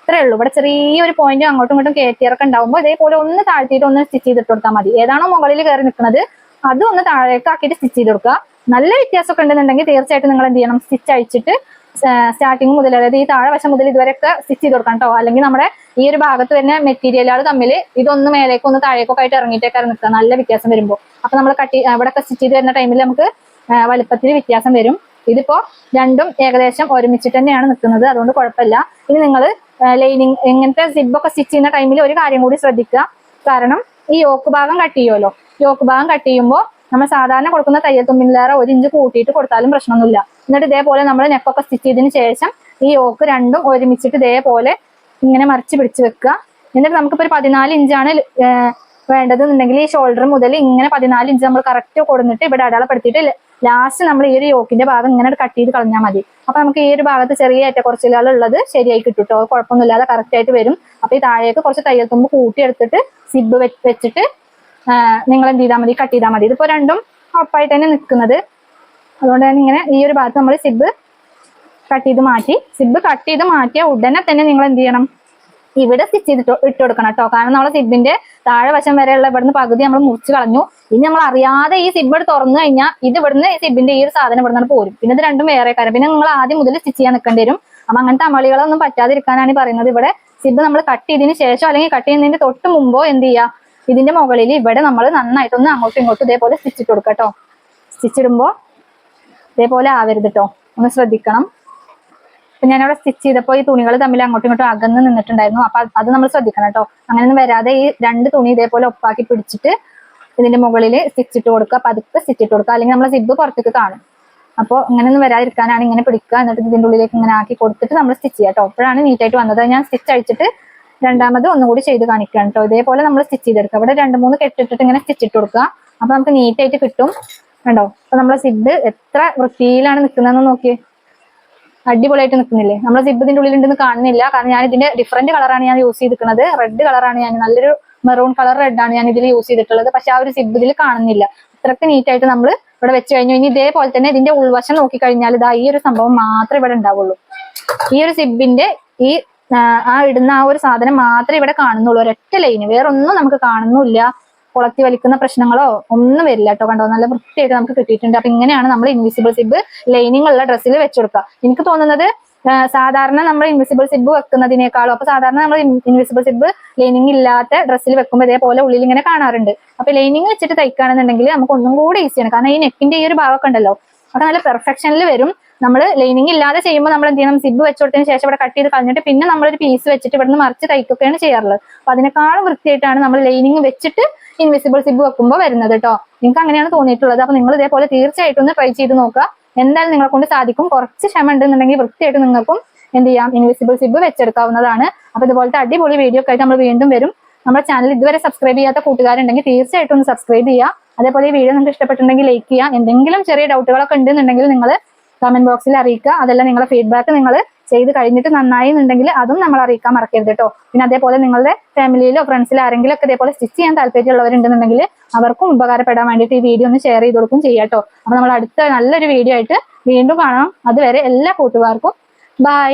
A: ഇത്രേ ഉള്ളൂ. ഇവിടെ ചെറിയൊരു പോയിന്റ് അങ്ങോട്ടും ഇങ്ങോട്ടും കയറ്റിയറൊക്കെ ഉണ്ടാവുമ്പോൾ ഇതേപോലെ ഒന്ന് താഴ്ത്തിയിട്ട് ഒന്ന് സ്റ്റിച്ച് ചെയ്തിട്ട് കൊടുത്താൽ മതി. ഏതാണോ മുകളിൽ കയറി നിൽക്കുന്നത് അതും ഒന്ന് താഴേക്ക് ആക്കിയിട്ട് സ്റ്റിച്ച് ചെയ്ത് കൊടുക്കുക. നല്ല വ്യത്യാസമൊക്കെ ഉണ്ടെന്നുണ്ടെങ്കിൽ തീർച്ചയായിട്ടും നിങ്ങൾ എന്ത് ചെയ്യണം? സ്റ്റിച്ച് അഴിച്ചിട്ട് സ്റ്റാർട്ടിങ് മുതൽ അതായത് ഈ താഴെ വശം മുതൽ ഇതുവരെയൊക്കെ സ്റ്റിച്ച് ചെയ്ത് കൊടുക്കണം കേട്ടോ. അല്ലെങ്കിൽ നമ്മുടെ ഈ ഒരു ഭാഗത്ത് വരുന്ന മെറ്റീരിയലുകൾ തമ്മിൽ ഇതൊന്ന് മേലേക്കോ ഒന്ന് താഴേക്കൊക്കെ ആയിട്ട് ഇറങ്ങിയിട്ടേക്കാണ് നിൽക്കുക. നല്ല വ്യത്യാസം വരുമ്പോൾ. അപ്പൊ നമ്മൾ കട്ടി ഇവിടെയൊക്കെ സ്റ്റിച്ച് ചെയ്ത് വരുന്ന ടൈമിൽ നമുക്ക് വലുപ്പത്തിൽ വ്യത്യാസം വരും. ഇതിപ്പോ രണ്ടും ഏകദേശം ഒരുമിച്ചിട്ട് തന്നെയാണ് നിൽക്കുന്നത്. അതുകൊണ്ട് കുഴപ്പമില്ല. ഇനി നിങ്ങൾ ലൈനിങ് ഇങ്ങനത്തെ സിബൊക്കെ സ്റ്റിച്ച് ചെയ്യുന്ന ടൈമിൽ ഒരു കാര്യം കൂടി ശ്രദ്ധിക്കുക. കാരണം ഈ യോക്ക് ഭാഗം കട്ട് ചെയ്യുമല്ലോ യോക്ക് ഭാഗം കട്ട് ചെയ്യുമ്പോൾ നമ്മൾ സാധാരണ കൊടുക്കുന്ന തയ്യൽ തുമ്പിലേറെ ഒരു ഇഞ്ച് കൂട്ടിയിട്ട് കൊടുത്താലും പ്രശ്നമൊന്നുമില്ല. എന്നിട്ട് ഇതേപോലെ നമ്മൾ നെക്കൊക്കെ സ്റ്റിച്ച് ചെയ്തതിന് ശേഷം ഈ യോക്ക് രണ്ടും ഒരുമിച്ചിട്ട് ഇതേപോലെ ഇങ്ങനെ മറിച്ച് പിടിച്ച് വെക്കുക. എന്നിട്ട് നമുക്കിപ്പോൾ ഒരു പതിനാല് ഇഞ്ചാണ് വേണ്ടതെന്നുണ്ടെങ്കിൽ ഈ ഷോൾഡർ മുതൽ ഇങ്ങനെ പതിനാല് ഇഞ്ച് നമ്മൾ കറക്റ്റ് കൊടുത്തിട്ട് ഇവിടെ അടയാളപ്പെടുത്തിയിട്ട് ലാസ്റ്റ് നമ്മൾ ഈ ഒരു യോക്കിന്റെ ഭാഗം ഇങ്ങനെ കട്ട് ചെയ്ത് കളഞ്ഞാൽ മതി. അപ്പൊ നമുക്ക് ഈ ഒരു ഭാഗത്ത് ചെറിയ ഏറ്റക്കുറച്ചിലുള്ളത് ശരിയായി കേട്ടോ കുഴപ്പമൊന്നുമില്ലാതെ കറക്റ്റ് ആയിട്ട് വരും. അപ്പൊ ഈ താഴേക്ക് കുറച്ച് തയ്യൽ തുമ്പ് കൂട്ടിയെടുത്തിട്ട് സിബ് വെച്ചിട്ട് നിങ്ങൾ എന്ത് ചെയ്താൽ മതി? കട്ട് ചെയ്താൽ മതി. ഇതിപ്പോ രണ്ടും ഒപ്പായിട്ട് തന്നെ നിൽക്കുന്നത്. അതുകൊണ്ട് തന്നെ ഇങ്ങനെ ഈ ഒരു ഭാഗത്ത് നമ്മൾ സിബ് കട്ട് ചെയ്ത് മാറ്റി സിബ് കട്ട് ചെയ്ത് മാറ്റിയ ഉടനെ തന്നെ നിങ്ങൾ എന്ത് ചെയ്യണം? ഇവിടെ സ്റ്റിച്ച് ചെയ്തിട്ട് ഇട്ട് കൊടുക്കണം കേട്ടോ കാരണം നമ്മളെ സിബിന്റെ താഴെ വശം വരെയുള്ള ഇവിടുന്ന് പകുതി നമ്മൾ മുറിച്ച് കളഞ്ഞു. ഇനി നമ്മൾ അറിയാതെ ഈ സിബ് തുറന്നു കഴിഞ്ഞാൽ ഇത് ഇവിടുന്ന് ഈ സിബിന്റെ ഈ ഒരു സാധനം ഇവിടുന്ന് പോരും. പിന്നെ ഇത് രണ്ടും വേറെ കാര്യം. പിന്നെ നിങ്ങൾ ആദ്യം മുതൽ സ്റ്റിച്ച് ചെയ്യാൻ നിൽക്കേണ്ടി വരും. അപ്പൊ അങ്ങനത്തെ അമളികളൊന്നും പറ്റാതിരിക്കാനാണ് പറയുന്നത്. ഇവിടെ സിബ് നമ്മൾ കട്ട് ചെയ്തതിന് ശേഷം അല്ലെങ്കിൽ കട്ട് ചെയ്യുന്നതിന്റെ തൊട്ട് മുമ്പോ എന്ത് ചെയ്യുക ഇതിന്റെ മുകളിൽ ഇവിടെ നമ്മൾ നന്നായിട്ടൊന്ന് അങ്ങോട്ടും ഇങ്ങോട്ടും ഇതേപോലെ സ്റ്റിച്ച് ഇട്ട് കൊടുക്കട്ടോ കേട്ടോ സ്റ്റിച്ച് ഇടുമ്പോൾ ഇതേപോലെ ആവരുത് കേട്ടോ ഒന്ന് ശ്രദ്ധിക്കണം. അപ്പൊ ഞാനവിടെ സ്റ്റിച്ച് ചെയ്തപ്പോൾ ഈ തുണികൾ തമ്മിൽ അങ്ങോട്ടും ഇങ്ങോട്ടും അകന്ന് നിന്നിട്ടുണ്ടായിരുന്നു. അപ്പൊ അത് നമ്മൾ ശ്രദ്ധിക്കണം കേട്ടോ അങ്ങനെയൊന്നും വരാതെ ഈ രണ്ട് തുണി ഇതേപോലെ ഒപ്പാക്കി പിടിച്ചിട്ട് ഇതിന്റെ മുകളിൽ സ്റ്റിച്ച് ഇട്ട് കൊടുക്കുക. പതുക്കെ സ്റ്റിച്ച് ഇട്ട് കൊടുക്കുക. അല്ലെങ്കിൽ നമ്മളെ സിബ് പുറത്തേക്ക് കാണും. അപ്പോൾ ഇങ്ങനെയൊന്നും വരാതിരിക്കാനാണ് ഇങ്ങനെ പിടിക്കുക. എന്നിട്ട് ഇതിന്റെ ഉള്ളിലേക്ക് ഇങ്ങനെ ആക്കി കൊടുത്തിട്ട് നമ്മൾ സ്റ്റിച്ച് ചെയ്യാം കേട്ടോ അപ്പോഴാണ് നീറ്റായിട്ട് വന്നത്. ഞാൻ സ്റ്റിച്ച് അഴിച്ചിട്ട് രണ്ടാമത് ഒന്നുകൂടി ചെയ്ത് കാണിക്കണം കേട്ടോ ഇതേപോലെ നമ്മൾ സ്റ്റിച്ച് ചെയ്തെടുക്കുക ഇവിടെ രണ്ട് മൂന്ന് കെട്ടിട്ടിട്ട് ഇങ്ങനെ സ്റ്റിച്ച് ഇട്ട് കൊടുക്കുക. അപ്പൊ നമുക്ക് നീറ്റായിട്ട് കിട്ടും. കണ്ടോ? അപ്പൊ നമ്മളെ സിബ് എത്ര വൃത്തിയിലാണ് നിൽക്കുന്നതെന്ന് നോക്കിയേ. അടിപൊളിയായിട്ട് നിൽക്കുന്നില്ലേ? നമ്മളെ സിബ് ഇതിന്റെ ഉള്ളിൽ ഉണ്ടെന്ന് കാണുന്നില്ല. കാരണം ഞാൻ ഇതിന്റെ ഡിഫറെന്റ് കളറാണ് ഞാൻ യൂസ് ചെയ്തിരിക്കുന്നത്. റെഡ് കളറാണ് ഞാൻ. നല്ലൊരു മെറൂൺ കളർ റെഡാണ് ഞാൻ ഇതിൽ യൂസ് ചെയ്തിട്ടുള്ളത്. പക്ഷെ ആ ഒരു സിബ് ഇതിൽ കാണുന്നില്ല. അത്രയ്ക്ക് നീറ്റ് ആയിട്ട് നമ്മൾ ഇവിടെ വെച്ച് കഴിഞ്ഞു. ഇനി ഇതേപോലെ തന്നെ ഇതിന്റെ ഉൾവശം നോക്കിക്കഴിഞ്ഞാൽ ഇതാ ഈ ഒരു സംഭവം മാത്രമേ ഇവിടെ ഉണ്ടാവുള്ളൂ. ഈ ഒരു സിബിന്റെ ഈ ആ, ഇടുന്ന ആ ഒരു സാധനം മാത്രമേ ഇവിടെ കാണുന്നുള്ളൂ. ഒരൊറ്റ ലൈന്. വേറൊന്നും നമുക്ക് കാണുന്നില്ല കുളത്തി വലിക്കുന്ന പ്രശ്നങ്ങളോ ഒന്നും വരില്ല കേട്ടോ കണ്ടോ? നല്ല വൃത്തിയായിട്ട് നമുക്ക് കിട്ടിയിട്ടുണ്ട്. അപ്പൊ ഇങ്ങനെയാണ് നമ്മൾ ഇൻവിസിബിൾ സിബ് ലൈനിങ് ഉള്ള ഡ്രസ്സിൽ വെച്ചുകൊടുക്കുക എനിക്ക് തോന്നുന്നത് സാധാരണ നമ്മൾ ഇൻവിസിബിൾ സിബ് വെക്കുന്നതിനേക്കാളും അപ്പൊ സാധാരണ നമ്മൾ ഇൻവിസിബിൾ സിബ് ലൈനിങ് ഇല്ലാത്ത ഡ്രസ്സിൽ വെക്കുമ്പോൾ ഇതേപോലെ ഉള്ളിൽ ഇങ്ങനെ കാണാറുണ്ട്. അപ്പൊ ലൈനിങ് വെച്ചിട്ട് തയ്ക്കുകയാണെന്നുണ്ടെങ്കിൽ നമുക്ക് ഒന്നും കൂടി ഈസിയാണ് കാരണം ഈ നെക്കിന്റെ ഈ ഒരു ഭാഗമൊക്കെ ഉണ്ടല്ലോ അതൊക്കെ നല്ല പെർഫെക്ഷനിൽ വരും. നമ്മൾ ലൈനിങ് ഇല്ലാതെ ചെയ്യുമ്പോൾ നമ്മൾ എന്ത് ചെയ്യണം? സിബ് വെച്ച് കൊടുത്തതിന് ശേഷം ഇവിടെ കട്ട് ചെയ്ത് കളഞ്ഞിട്ട് പിന്നെ നമ്മളൊരു പീസ് വെച്ചിട്ട് ഇവിടുന്ന് മറിച്ച് തയ്ക്കുകയാണ് ചെയ്യാറുള്ളത്. അപ്പൊ അതിനേക്കാളും വൃത്തിയായിട്ടാണ് നമ്മൾ ലൈനിങ് വെച്ചിട്ട് ഇൻവിസിബിൾ സിബ് വെക്കുമ്പോൾ വരുന്നത് കേട്ടോ നിങ്ങൾക്ക് അങ്ങനെയാണ് തോന്നിയിട്ടുള്ളത്. അപ്പൊ നിങ്ങൾ ഇതേപോലെ തീർച്ചയായിട്ടും ഒന്ന് ട്രൈ ചെയ്ത് നോക്കുക. എന്തായാലും നിങ്ങളെ കൊണ്ട് സാധിക്കും. കുറച്ച് ക്ഷമ ഉണ്ടെന്നുണ്ടെങ്കിൽ വൃത്തിയായിട്ട് നിങ്ങൾക്കും എന്ത് ചെയ്യാം? ഇൻവിസിബിൾ സിബ് വെച്ചെടുക്കാവുന്നതാണ്. അപ്പൊ ഇതുപോലത്തെ അടിപൊളി വീഡിയോ ഒക്കെ ആയിട്ട് നമ്മൾ വീണ്ടും വരും. നമ്മുടെ ചാനൽ ഇതുവരെ സബ്സ്ക്രൈബ് ചെയ്യാത്ത കൂട്ടുകാരുണ്ടെങ്കിൽ തീർച്ചയായിട്ടും ഒന്ന് സബ്സ്ക്രൈബ് ചെയ്യുക. അതേപോലെ ഈ വീഡിയോ നിങ്ങൾക്ക് ഇഷ്ടപ്പെട്ടുണ്ടെങ്കിൽ ലൈക്ക് ചെയ്യുക. എന്തെങ്കിലും ചെറിയ ഡൗട്ടുകളൊക്കെ ഉണ്ടെന്നുണ്ടെങ്കിൽ നിങ്ങൾ കമന്റ് ബോക്സിൽ അറിയിക്കുക. അതെല്ലാം നിങ്ങളുടെ ഫീഡ്ബാക്ക് നിങ്ങൾ ചെയ്ത് കഴിഞ്ഞിട്ട് നന്നായി എന്നുണ്ടെങ്കിൽ അതും നമ്മൾ അറിയിക്കാൻ മറക്കരുത് കേട്ടോ പിന്നെ അതേപോലെ നിങ്ങളുടെ ഫാമിലിയിലോ ഫ്രണ്ട്സിലോ ആരെങ്കിലും ഒക്കെ ഇതേപോലെ സ്റ്റിച്ച് ചെയ്യാൻ താല്പര്യമുള്ളവരുണ്ടെന്നുണ്ടെങ്കിൽ അവർക്കും ഉപകാരപ്പെടാൻ വേണ്ടിയിട്ട് ഈ വീഡിയോ ഒന്ന് ഷെയർ ചെയ്ത് കൊടുക്കും ചെയ്യാം കേട്ടോ അപ്പൊ നമ്മൾ അടുത്ത നല്ലൊരു വീഡിയോ ആയിട്ട് വീണ്ടും കാണാം. അതുവരെ എല്ലാ കൂട്ടുകാർക്കും ബൈ